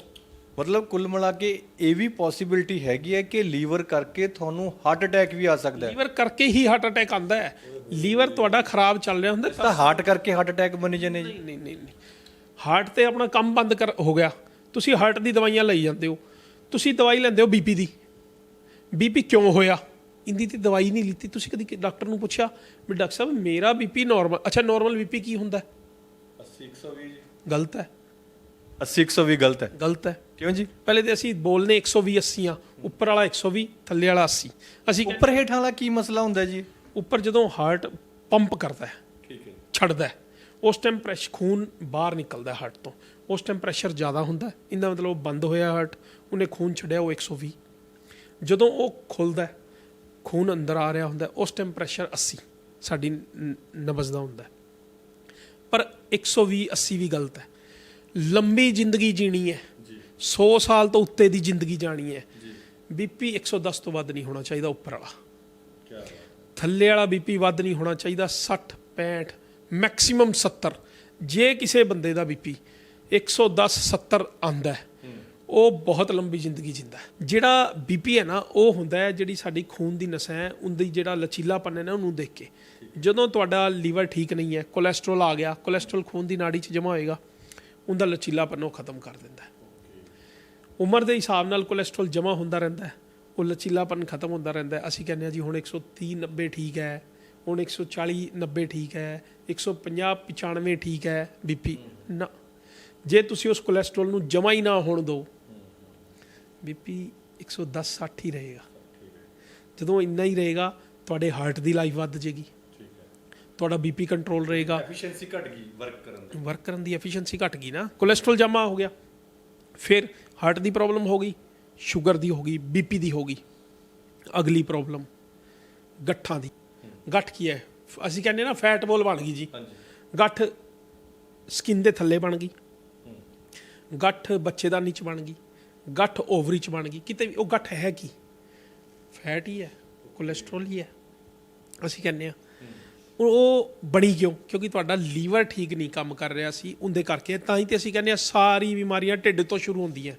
[SPEAKER 1] ਮਤਲਬ ਕੁੱਲ ਮਿਲਾ ਕੇ ਇਹ ਵੀ ਪੋਸਿਬਿਲਿਟੀ ਹੈਗੀ ਹੈ ਕਿ ਲੀਵਰ ਕਰਕੇ ਤੁਹਾਨੂੰ ਹਾਰਟ ਅਟੈਕ ਵੀ ਆ ਸਕਦਾ ਹੈ।
[SPEAKER 2] ਲੀਵਰ ਕਰਕੇ ਹੀ ਹਾਰਟ ਅਟੈਕ ਆਂਦਾ ਹੈ। ਲੀਵਰ ਤੁਹਾਡਾ ਖਰਾਬ ਚੱਲ ਰਿਹਾ ਹੁੰਦਾ।
[SPEAKER 1] ਤਾਂ ਹਾਰਟ ਕਰਕੇ ਹਾਰਟ ਅਟੈਕ ਬਣੇ ਜਾਂਦੇ ਜੀ।
[SPEAKER 2] ਨਹੀਂ ਨਹੀਂ ਨਹੀਂ। ਹਾਰਟ ਤੇ ਆਪਣਾ ਕੰਮ ਬੰਦ ਕਰ ਹੋ ਗਿਆ। ਤੁਸੀਂ ਹਾਰਟ ਦੀ ਦਵਾਈਆਂ ਲਈ ਜਾਂਦੇ ਹੋ। ਤੁਸੀਂ ਦਵਾਈ ਲੈਂਦੇ ਹੋ ਬੀਪੀ ਦੀ। ਬੀਪੀ ਕਿਉਂ ਹੋਇਆ? ਇੰਦੀ ਤੇ ਦਵਾਈ ਨਹੀਂ ਲਿੱਤੀ। ਤੁਸੀਂ ਕਦੀ ਡਾਕਟਰ ਨੂੰ ਪੁੱਛਿਆ ਵੀ ਡਾਕਟਰ ਸਾਹਿਬ ਮੇਰਾ ਬੀਪੀ ਨਾਰਮਲ ਅੱਛਾ ਨਾਰਮਲ ਬੀਪੀ ਕੀ ਹੁੰਦਾ? ਹੈ?
[SPEAKER 1] 80 120
[SPEAKER 2] ਗਲਤ ਹੈ।
[SPEAKER 1] 80 120 ਗਲਤ ਹੈ।
[SPEAKER 2] ਗਲਤ ਹੈ।
[SPEAKER 1] ਕਿਉਂ ਜੀ?
[SPEAKER 2] ਪਹਿਲੇ ਤੇ ਅਸੀਂ ਬੋਲਨੇ 120 80 ਆ ਉੱਪਰ ਵਾਲਾ 120 ਥੱਲੇ ਵਾਲਾ 80 ਅਸੀਂ
[SPEAKER 1] ਉੱਪਰ ਹੇਠਾਂ ਵਾਲਾ ਕੀ ਮਸਲਾ ਹੁੰਦਾ ਜੀ?
[SPEAKER 2] ਉੱਪਰ ਜਦੋਂ ਹਾਰਟ ਪੰਪ ਕਰਦਾ ਹੈ
[SPEAKER 1] ਠੀਕ ਹੈ
[SPEAKER 2] ਛੱਡਦਾ ਹੈ ਉਸ ਟਾਈਮ ਪ੍ਰੈਸ਼ਰ ਖੂਨ ਬਾਹਰ ਨਿਕਲਦਾ ਹਾਰਟ ਤੋਂ। ਉਸ ਟਾਈਮ ਪ੍ਰੈਸ਼ਰ ਜ਼ਿਆਦਾ ਹੁੰਦਾ। ਇਹਦਾ ਮਤਲਬ ਉਹ ਬੰਦ ਹੋਇਆ ਹਾਰਟ ਉਹਨੇ ਖੂਨ ਛੱਡਿਆ ਉਹ 120 ਜਦੋਂ ਉਹ ਖੁੱਲਦਾ ਖੂਨ ਅੰਦਰ ਆ ਰਿਹਾ ਹੁੰਦਾ ਉਸ ਟਾਈਮ ਪ੍ਰੈਸ਼ਰ 80 ਸਾਡੀ ਨ- ਨਬਜ਼ ਦਾ ਹੁੰਦਾ। ਪਰ 120 80 ਵੀ ਗਲਤ ਹੈ। ਲੰਬੀ ਜ਼ਿੰਦਗੀ ਜੀਣੀ ਹੈ। 100 ਸਾਲ ਤੋਂ ਉੱਤੇ ਦੀ ਜ਼ਿੰਦਗੀ ਜਾਣੀ ਹੈ। ਬੀਪੀ 110 ਤੋਂ ਵੱਧ ਨਹੀਂ ਹੋਣਾ ਚਾਹੀਦਾ ਉੱਪਰ ਵਾਲਾ। ਥੱਲੇ ਵਾਲਾ ਬੀਪੀ ਵੱਧ ਨਹੀਂ ਹੋਣਾ ਚਾਹੀਦਾ। 60 65 ਮੈਕਸਿਮਮ 70 ਜੇ ਕਿਸੇ ਬੰਦੇ ਦਾ ਬੀਪੀ 110 70 ਆਂਦਾ ਹੈ, ਉਹ ਬਹੁਤ ਲੰਬੀ ਜ਼ਿੰਦਗੀ ਜਿੰਦਾ ਹੈ। ਜਿਹੜਾ ਬੀਪੀ ਹੈ ਨਾ, ਉਹ ਹੁੰਦਾ ਹੈ ਜਿਹੜੀ ਸਾਡੀ ਖੂਨ ਦੀ ਨਸਾਂ ਹੈ, ਉਹਦੀ ਜਿਹੜਾ ਲਚੀਲਾਪਨ ਹੈ ਨਾ, ਉਹਨੂੰ ਦੇਖ ਕੇ। ਜਦੋਂ ਤੁਹਾਡਾ ਲੀਵਰ ਠੀਕ ਨਹੀਂ ਹੈ, ਕੋਲੇਸਟ੍ਰੋਲ ਆ ਗਿਆ, ਕੋਲੇਸਟ੍ਰੋਲ ਖੂਨ ਦੀ ਨਾੜੀ 'ਚ ਜਮ੍ਹਾਂ ਹੋਏਗਾ, ਉਹਦਾ ਲਚੀਲਾਪਨ ਉਹ ਖਤਮ ਕਰ ਦਿੰਦਾ ਉਮਰ ਦੇ ਹਿਸਾਬ ਨਾਲ ਕੋਲੇਸਟ੍ਰੋਲ ਜਮ੍ਹਾਂ ਹੁੰਦਾ ਰਹਿੰਦਾ ਹੈ, ਉਹ ਲਚੀਲਾਪਨ ਖਤਮ ਹੁੰਦਾ ਰਹਿੰਦਾ ਅਸੀਂ ਕਹਿੰਦੇ ਹਾਂ ਜੀ ਹੁਣ 130 90 ਠੀਕ ਹੈ। ਹੁਣ 140 90 ਠੀਕ ਹੈ 150 95 ਠੀਕ ਹੈ ਬੀਪੀ ਨਾ। ਜੇ ਤੁਸੀਂ ਉਸ ਕੋਲੇਸਟ੍ਰੋਲ ਨੂੰ ਜਮਾ ਹੀ ਨਾ ਹੋਣ ਦਿਓ ਬੀਪੀ 110 60 ਹੀ ਰਹੇਗਾ। ਜਦੋਂ ਇੰਨਾ ਹੀ ਰਹੇਗਾ ਤੁਹਾਡੇ ਹਾਰਟ ਦੀ ਲਾਈਫ ਵੱਧ ਜੇਗੀ ਤੁਹਾਡਾ ਬੀਪੀ ਕੰਟਰੋਲ ਰਹੇਗਾ।
[SPEAKER 1] ਐਫੀਸ਼ੀਐਂਸੀ ਘਟ ਗਈ ਵਰਕ ਕਰਨ ਦੀ।
[SPEAKER 2] ਵਰਕ ਕਰਨ ਦੀ ਐਫੀਸ਼ੀਐਂਸੀ ਘਟ ਗਈ ਨਾ। ਕੋਲੇਸਟ੍ਰੋਲ ਜਮਾ ਹੋ ਗਿਆ। ਫਿਰ ਹਾਰਟ ਦੀ ਪ੍ਰੋਬਲਮ ਹੋ ਗਈ ਸ਼ੂਗਰ ਦੀ ਹੋ ਗਈ ਬੀਪੀ ਦੀ ਹੋ ਗਈ। ਅਗਲੀ ਪ੍ਰੋਬਲਮ ਗੱਠਾਂ ਦੀ। ਗੱਠ ਕੀ ਹੈ? ਅਸੀਂ ਕਹਿੰਦੇ ਨਾ ਫੈਟ ਬੋਲ ਬਣ ਗਈ ਜੀ।
[SPEAKER 1] ਹਾਂਜੀ।
[SPEAKER 2] ਗੱਠ ਸਕਿਨ ਦੇ ਥੱਲੇ ਬਣ ਗਈ। ਗੱਠ ਬੱਚੇਦਾਨੀ ਚ ਬਣ ਗਈ। ਗੱਠ ਓਵਰੀ ਚ ਬਣ ਗਈ। ਕਿਤੇ ਵੀ ਉਹ ਗੱਠ ਹੈ ਕੀ? ਫੈਟ ਹੀ ਹੈ ਕੋਲੇਸਟ੍ਰੋਲ ਹੀ ਹੈ। ਅਸੀਂ ਕਹਿੰਦੇ ਆ ਉਹ ਬਣੀ ਕਿਉਂ? ਕਿਉਂਕਿ ਤੁਹਾਡਾ ਲੀਵਰ ਠੀਕ ਨਹੀਂ ਕੰਮ ਕਰ ਰਿਹਾ ਸੀ। ਉਹਦੇ ਕਰਕੇ ਤਾਂ ਹੀ ਤੇ ਅਸੀਂ ਕਹਿੰਦੇ ਆ ਸਾਰੀ ਬਿਮਾਰੀਆਂ ਢਿੱਡ ਤੋਂ ਸ਼ੁਰੂ ਹੁੰਦੀਆਂ।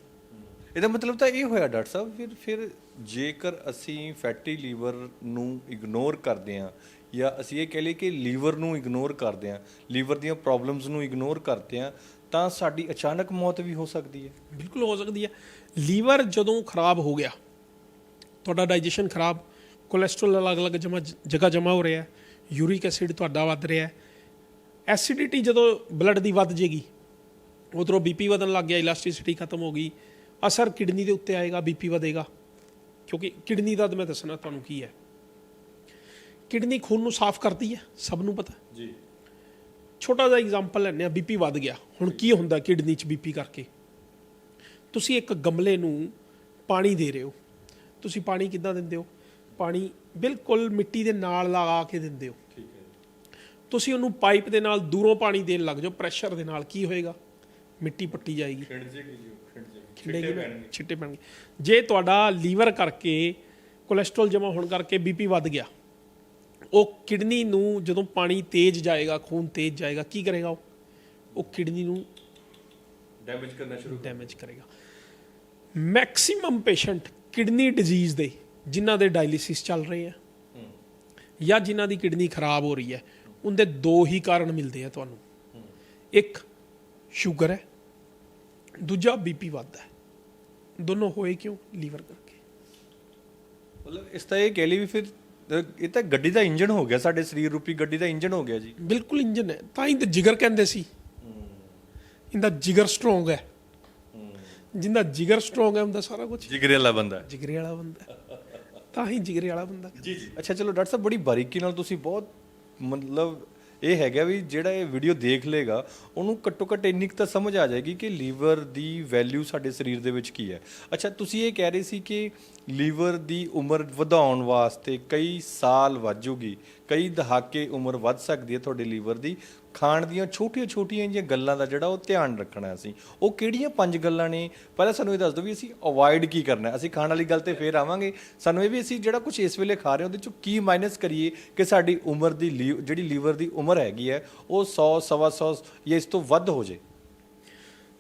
[SPEAKER 1] ਇਹਦਾ ਮਤਲਬ ਤਾਂ ਇਹ ਹੋਇਆ ਡਾਕਟਰ ਸਾਹਿਬ, ਫਿਰ ਫਿਰ ਜੇਕਰ ਅਸੀਂ ਫੈਟੀ ਲੀਵਰ ਨੂੰ ਇਗਨੋਰ ਕਰਦੇ ਹਾਂ ਜਾਂ ਅਸੀਂ ਇਹ ਕਹਿ ਲਈਏ ਕਿ ਲੀਵਰ ਨੂੰ ਇਗਨੋਰ ਕਰਦੇ ਹਾਂ, ਲੀਵਰ ਦੀਆਂ ਪ੍ਰੋਬਲਮਸ ਨੂੰ ਇਗਨੋਰ ਕਰਦੇ ਹਾਂ, ਤਾਂ ਸਾਡੀ ਅਚਾਨਕ ਮੌਤ ਵੀ ਹੋ ਸਕਦੀ ਹੈ।
[SPEAKER 2] ਬਿਲਕੁਲ ਹੋ ਸਕਦੀ ਹੈ। ਲੀਵਰ ਜਦੋਂ ਖਰਾਬ ਹੋ ਗਿਆ, ਤੁਹਾਡਾ ਡਾਈਜੈਸ਼ਨ ਖਰਾਬ ਕੋਲੇਸਟ੍ਰੋਲ ਅਲੱਗ-ਅਲੱਗ ਜਮਾ, ਜਗ੍ਹਾ ਜਮਾ ਹੋ ਰਿਹਾ ਹੈ ਯੂਰਿਕ ਐਸਿਡ ਤੁਹਾਡਾ ਵੱਧ ਰਿਹਾ ਹੈ ਐਸਿਡਿਟੀ ਜਦੋਂ ਬਲੱਡ ਦੀ ਵੱਧ ਜੇਗੀ ਉਧਰੋਂ ਬੀਪੀ ਵਧਣ ਲੱਗ ਗਿਆ ਇਲਾਸਟਿਸਿਟੀ ਖਤਮ ਹੋ ਗਈ ਅਸਰ ਕਿਡਨੀ ਦੇ ਉੱਤੇ ਆਏਗਾ ਬੀਪੀ ਵਧੇਗਾ। ਕਿਉਂਕਿ ਕਿਡਨੀ ਦਾ ਮੈਂ ਦੱਸਣਾ ਤੁਹਾਨੂੰ ਕੀ ਹੈ। ਕਿਡਨੀ ਖੂਨ ਨੂੰ ਸਾਫ਼ ਕਰਦੀ ਹੈ ਸਭ ਨੂੰ ਪਤਾ।
[SPEAKER 1] ਜੀ।
[SPEAKER 2] ਛੋਟਾ ਜਿਹਾ ਐਗਜ਼ਾਮਪਲ ਲੈਂਦੇ ਆ ਬੀਪੀ ਵੱਧ ਗਿਆ। ਹੁਣ ਕੀ ਹੁੰਦਾ ਕਿਡਨੀ 'ਚ ਬੀਪੀ ਕਰਕੇ? ਤੁਸੀਂ ਇੱਕ ਗਮਲੇ ਨੂੰ ਪਾਣੀ ਦੇ ਰਹੇ ਹੋ। ਤੁਸੀਂ ਪਾਣੀ ਕਿੱਦਾਂ ਦਿੰਦੇ ਹੋ? ਪਾਣੀ ਬਿਲਕੁਲ ਮਿੱਟੀ ਦੇ ਨਾਲ ਲਗਾ ਕੇ ਦਿੰਦੇ ਹੋ।
[SPEAKER 1] ਠੀਕ ਹੈ।
[SPEAKER 2] ਤੁਸੀਂ ਉਹਨੂੰ ਪਾਈਪ ਦੇ ਨਾਲ ਦੂਰੋਂ ਪਾਣੀ ਦੇਣ ਲੱਗ ਜਾਓ ਪ੍ਰੈਸ਼ਰ ਦੇ ਨਾਲ ਕੀ ਹੋਏਗਾ? ਮਿੱਟੀ ਪੱਟੀ ਜਾਏਗੀ।
[SPEAKER 1] ਖਿੰਡ ਜੇਗੀ ਜੀ ਖਿੰਡ ਜੇਗੀ
[SPEAKER 2] ਖਿੰਡੇਗੀ ਨਾ ਛਿੱਟੇ ਪੈਣਗੇ। ਜੇ ਤੁਹਾਡਾ ਲੀਵਰ ਕਰਕੇ ਕੋਲੇਸਟ੍ਰੋਲ ਜਮਾ ਹੋਣ ਕਰਕੇ ਬੀਪੀ ਵੱਧ ਗਿਆ ਉਹ ਕਿਡਨੀ ਨੂੰ ਜਦੋਂ ਪਾਣੀ ਤੇਜ਼ ਜਾਏਗਾ ਖੂਨ ਤੇਜ਼ ਜਾਏਗਾ ਕੀ ਕਰੇਗਾ ਉਹ? ਉਹ ਕਿਡਨੀ ਨੂੰ
[SPEAKER 1] ਡੈਮੇਜ ਕਰਨਾ ਸ਼ੁਰੂ
[SPEAKER 2] ਡੈਮੇਜ ਕਰੇਗਾ। ਮੈਕਸਿਮਮ ਪੇਸ਼ੈਂਟ ਕਿਡਨੀ ਡਿਜ਼ੀਜ਼ ਦੇ ਜਿਨ੍ਹਾਂ ਦੇ ਡਾਇਲਿਸਿਸ ਚੱਲ ਰਹੇ ਆ ਜਾਂ ਜਿਨ੍ਹਾਂ ਦੀ ਕਿਡਨੀ ਖਰਾਬ ਹੋ ਰਹੀ ਹੈ ਉਹਦੇ ਦੋ ਹੀ ਕਾਰਨ ਮਿਲਦੇ ਆ ਤੁਹਾਨੂੰ। ਇੱਕ ਸ਼ੂਗਰ ਹੈ ਦੂਜਾ ਬੀਪੀ ਵੱਧਦਾ ਹੈ। ਦੋਨੋਂ ਹੋਏ ਕਿਉਂ? ਲੀਵਰ ਕਰਕੇ।
[SPEAKER 1] ਮਤਲਬ ਇਸ ਤਾਂ ਇਹ ਕਹਿ ਲਈ ਵੀ ਫਿਰ ਇਹ ਤਾਂ ਗੱਡੀ ਦਾ ਇੰਜਨ ਹੋ ਗਿਆ ਸਾਡੇ ਸਰੀਰ ਰੂਪੀ ਗੱਡੀ ਦਾ ਇੰਜਨ ਹੋ ਗਿਆ ਜੀ।
[SPEAKER 2] ਬਿਲਕੁਲ ਇੰਜਨ ਹੈ ਤਾਂ ਹੀ ਤਾਂ ਜਿਗਰ ਕਹਿੰਦੇ ਸੀ। ਇਹਦਾ ਜਿਗਰ ਸਟਰੋਂਗ ਹੈ। ਜਿੰਦਾ ਜਿਗਰ ਸਟਰੋਂਗ ਹੈ ਹੁੰਦਾ ਸਾਰਾ ਕੁਝ
[SPEAKER 1] ਜਿਗਰੇ ਵਾਲਾ ਬੰਦਾ।
[SPEAKER 2] ਜਿਗਰੇ ਵਾਲਾ ਬੰਦਾ। ਤਾਂ ਹੀ ਜਿਗਰੇ ਵਾਲਾ ਬੰਦਾ
[SPEAKER 1] ਜੀ ਜੀ। ਅੱਛਾ ਚਲੋ ਡਾਕਟਰ ਸਾਹਿਬ ਬੜੀ ਬਾਰੀਕੀ ਨਾਲ ਤੁਸੀਂ ਬਹੁਤ ਮਤਲਬ ਇਹ ਹੈਗਾ ਵੀ ਜਿਹੜਾ ਇਹ ਵੀਡੀਓ ਦੇਖ ਲੇਗਾ ਉਹਨੂੰ ਘੱਟੋ ਘੱਟ ਇੰਨੀ ਕੁ ਤਾਂ ਸਮਝ ਆ ਜਾਏਗੀ ਕਿ ਲੀਵਰ ਦੀ ਵੈਲਿਊ ਸਾਡੇ ਸਰੀਰ ਦੇ ਵਿੱਚ ਕੀ ਹੈ। ਅੱਛਾ, ਤੁਸੀਂ ਇਹ ਕਹਿ ਰਹੇ ਸੀ ਕਿ ਲੀਵਰ ਦੀ ਉਮਰ ਵਧਾਉਣ ਵਾਸਤੇ ਕਈ ਸਾਲ ਵੱਧ ਜੂਗੀ। ਕਈ ਦਹਾਕੇ ਉਮਰ ਵੱਧ ਸਕਦੀ ਹੈ ਤੁਹਾਡੇ ਲੀਵਰ ਦੀ। ਖਾਣ ਦੀਆਂ ਛੋਟੀਆਂ ਛੋਟੀਆਂ ਜਿਹੀਆਂ ਗੱਲਾਂ ਦਾ ਜਿਹੜਾ ਉਹ ਧਿਆਨ ਰੱਖਣਾ ਅਸੀਂ। ਉਹ ਕਿਹੜੀਆਂ ਪੰਜ ਗੱਲਾਂ ਨੇ? ਪਹਿਲਾਂ ਸਾਨੂੰ ਇਹ ਦੱਸ ਦਿਓ ਵੀ ਅਸੀਂ ਅਵੋਇਡ ਕੀ ਕਰਨਾ ਹੈ। ਅਸੀਂ ਖਾਣ ਵਾਲੀ ਗੱਲ ਤੇ ਫੇਰ ਆਵਾਂਗੇ। ਸਾਨੂੰ ਇਹ ਵੀ ਅਸੀਂ ਜਿਹੜਾ ਕੁਝ ਇਸ ਵੇਲੇ ਖਾ ਰਹੇ ਹਾਂ ਉਹਦੇ ਚੋਂ ਕੀ ਮਾਈਨਸ ਕਰੀਏ ਕਿ ਸਾਡੀ ਉਮਰ ਦੀ ਲੀ- ਜਿਹੜੀ ਲੀਵਰ ਦੀ ਉਮਰ ਹੈਗੀ ਹੈ ਉਹ 100 ਸਵਾ 100 ਜਾਂ ਇਸ ਤੋਂ ਵੱਧ ਹੋ ਜੇ।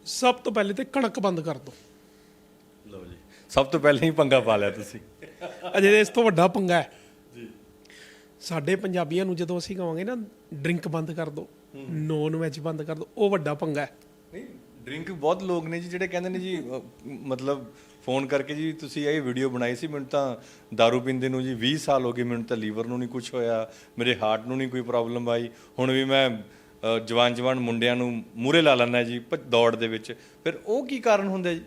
[SPEAKER 2] ਸਭ ਤੋਂ ਪਹਿਲੇ ਤੇ ਕਣਕ ਬੰਦ ਕਰ ਦੋ
[SPEAKER 1] ਲਓ ਜੀ। ਸਭ ਤੋਂ ਪਹਿਲਾਂ ਹੀ ਪੰਗਾ ਪਾ ਲਿਆ ਤੁਸੀਂ।
[SPEAKER 2] ਅਜੇ ਇਸ ਤੋਂ ਵੱਡਾ ਪੰਗਾ ਹੈ। ਸਾਡੇ ਪੰਜਾਬੀਆਂ ਨੂੰ ਜਦੋਂ ਅਸੀਂ ਕਹਾਂਗੇ ਨਾ ਡਰਿੰਕ ਬੰਦ ਕਰ ਦੋ ਨੌਨ ਵੈਜ ਬੰਦ ਕਰ ਦੋ ਉਹ ਵੱਡਾ ਪੰਗਾ ਹੈ
[SPEAKER 1] ਨਹੀਂ ਡਰਿੰਕ ਬਹੁਤ ਲੋਕ ਨੇ ਜੀ ਜਿਹੜੇ ਕਹਿੰਦੇ ਨੇ ਜੀ ਅ, ਮਤਲਬ ਫੋਨ ਕਰਕੇ ਜੀ ਤੁਸੀਂ ਇਹ ਵੀਡੀਓ ਬਣਾਈ ਸੀ ਮੈਨੂੰ ਤਾਂ दारू ਪੀਂਦੇ ਨੂੰ ਜੀ 20 ਸਾਲ ਹੋ ਗਏ ਮੈਨੂੰ ਤਾਂ ਲੀਵਰ ਨੂੰ ਨਹੀਂ ਕੁਝ ਹੋਇਆ ਮੇਰੇ ਹਾਰਟ ਨੂੰ ਨਹੀਂ ਕੋਈ ਪ੍ਰੋਬਲਮ ਆਈ ਹੁਣ ਵੀ ਮੈਂ ਅ, ਜਵਾਨ ਜਵਾਨ ਮੁੰਡਿਆਂ ਨੂੰ ਮੂਰੇ ਲਾ ਲੈਣਾ ਜੀ ਭੱਜ- ਦੌੜ ਦੇ ਵਿੱਚ ਫਿਰ ਉਹ ਕੀ ਕਾਰਨ ਹੁੰਦਾ ਜੀ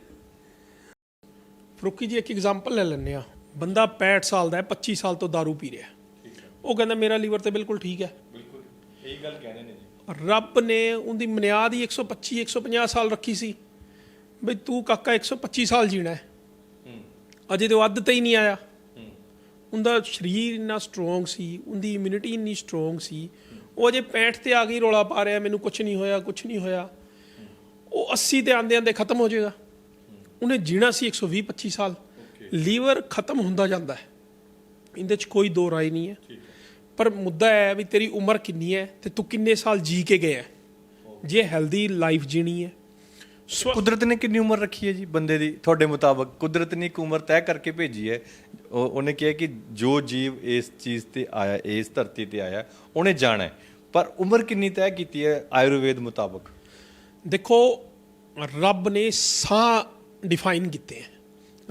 [SPEAKER 2] ਫਰੂਕੀ ਜੀ ਇੱਕ ਐਗਜ਼ਾਮਪਲ ਲੈ ਲੈਂਦੇ ਆ ਬੰਦਾ 65 ਸਾਲ ਦਾ ਹੈ 25 ਸਾਲ ਤੋਂ दारू ਪੀ ਰਿਹਾ ਉਹ ਕਹਿੰਦਾ ਮੇਰਾ ਲੀਵਰ ਤੇ ਬਿਲਕੁਲ ਠੀਕ ਹੈ।
[SPEAKER 1] ਬਿਲਕੁਲ ਇਹੀ ਗੱਲ ਕਹਿੰਦੇ ਨੇ ਜੀ।
[SPEAKER 2] ਰੱਬ ਨੇ ਉਹਦੀ ਮਨਿਆਦ ਹੀ 125 150 ਸਾਲ ਰੱਖੀ ਸੀ। ਬਈ ਤੂੰ ਕਾਕਾ 125 ਸਾਲ ਜੀਣਾ ਹੈ। ਅਜੇ ਤੇ ਉਹ ਅੱਧ ਤੇ ਹੀ ਨਹੀਂ ਆਇਆ। ਉਹਦਾ ਸਰੀਰ ਇੰਨਾ ਸਟਰੋਂਗ ਸੀ ਉਹਦੀ ਇਮਿਊਨਿਟੀ ਇੰਨੀ ਸਟਰੋਂਗ ਸੀ ਉਹ ਅਜੇ 65 ਤੇ ਆ ਗਈ ਰੋਲਾ ਪਾ ਰਿਹਾ ਮੈਨੂੰ ਕੁਝ ਨਹੀਂ ਹੋਇਆ ਕੁਝ ਨਹੀਂ ਹੋਇਆ। ਉਹ 80 ਤੇ ਆਂਦੇ ਆਂਦੇ ਖਤਮ ਹੋ ਜਾਏਗਾ। ਉਹਨੇ ਜੀਣਾ ਸੀ 120 25 ਸਾਲ। ਲੀਵਰ ਖਤਮ ਹੁੰਦਾ ਜਾਂਦਾ ਹੈ। ਇਹਦੇ 'ਚ ਕੋਈ ਦੋ ਰਾਏ ਨਹੀਂ ਹੈ। ਪਰ ਮੁੱਦਾ ਹੈ ਵੀ ਤੇਰੀ ਉਮਰ ਕਿੰਨੀ ਹੈ ਤੇ ਤੂੰ ਕਿੰਨੇ ਸਾਲ ਜੀ ਕੇ ਗਿਆ। ਜੇ ਹੈਲਦੀ ਲਾਈਫ ਜੀਣੀ ਹੈ।
[SPEAKER 1] ਕੁਦਰਤ ਨੇ ਕਿੰਨੀ ਉਮਰ ਰੱਖੀ ਹੈ ਜੀ ਬੰਦੇ ਦੀ ਤੁਹਾਡੇ ਮੁਤਾਬਕ? ਕੁਦਰਤ ਨੇ ਇੱਕ ਉਮਰ ਤੈਅ ਕਰਕੇ ਭੇਜੀ ਹੈ। ਉਹ- ਉਹਨੇ ਕਿਹਾ ਕਿ ਜੋ ਜੀਵ ਇਸ ਚੀਜ਼ ਤੇ ਆਇਆ ਇਸ ਧਰਤੀ ਤੇ ਆਇਆ ਉਹਨੇ ਜਾਣਾ ਹੈ। ਪਰ ਉਮਰ ਕਿੰਨੀ ਤੈਅ ਕੀਤੀ ਹੈ ਆਯੁਰਵੇਦ ਮੁਤਾਬਕ?
[SPEAKER 2] ਦੇਖੋ ਰੱਬ ਨੇ ਸਾਹ ਡਿਫਾਈਨ ਕੀਤੇ ਹੈ।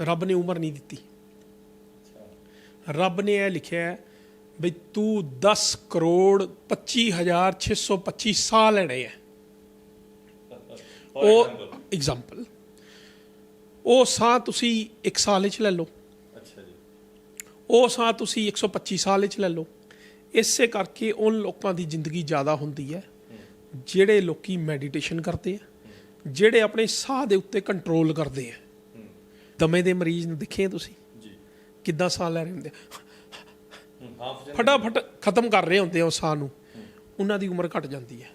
[SPEAKER 2] ਰੱਬ ਨੇ ਉਮਰ ਨਹੀਂ ਦਿੱਤੀ। ਰੱਬ ਨੇ ਇਹ ਲਿਖਿਆ ਹੈ ਵੀ ਤੂੰ 10 ਕਰੋੜ 25625 ਸਾਹ ਲੈਣੇ ਹੈ ਉਹ ਐਗਜ਼ਾਮਪਲ ਉਹ ਸਾਹ ਤੁਸੀਂ 1 ਸਾਲ ਵਿੱਚ ਲੈ ਲਓ।
[SPEAKER 1] ਅੱਛਾ ਜੀ।
[SPEAKER 2] ਉਹ ਸਾਹ ਤੁਸੀਂ 125 ਸਾਲ ਵਿੱਚ ਲੈ ਲਓ। ਇਸੇ ਕਰਕੇ ਉਹ ਲੋਕਾਂ ਦੀ ਜ਼ਿੰਦਗੀ ਜ਼ਿਆਦਾ ਹੁੰਦੀ ਹੈ। ਜਿਹੜੇ ਲੋਕੀ ਮੈਡੀਟੇਸ਼ਨ ਕਰਦੇ ਆ ਜਿਹੜੇ ਆਪਣੇ ਸਾਹ ਦੇ ਉੱਤੇ ਕੰਟਰੋਲ ਕਰਦੇ ਆ ਦਮੇ ਦੇ ਮਰੀਜ਼ ਨੂੰ ਦੇਖੇ ਆ ਤੁਸੀਂ?
[SPEAKER 1] ਜੀ।
[SPEAKER 2] ਕਿੱਦਾਂ ਸਾਹ ਲੈ ਰਹੇ ਹੁੰਦੇ? ਆ। ਫਟਾਫਟ ਖਤਮ ਕਰ ਰਹੇ ਹੁੰਦੇ ਆ ਉਹ ਸਾਹ ਨੂੰ। ਉਹਨਾਂ ਦੀ ਉਮਰ ਘਟ ਜਾਂਦੀ ਹੈ।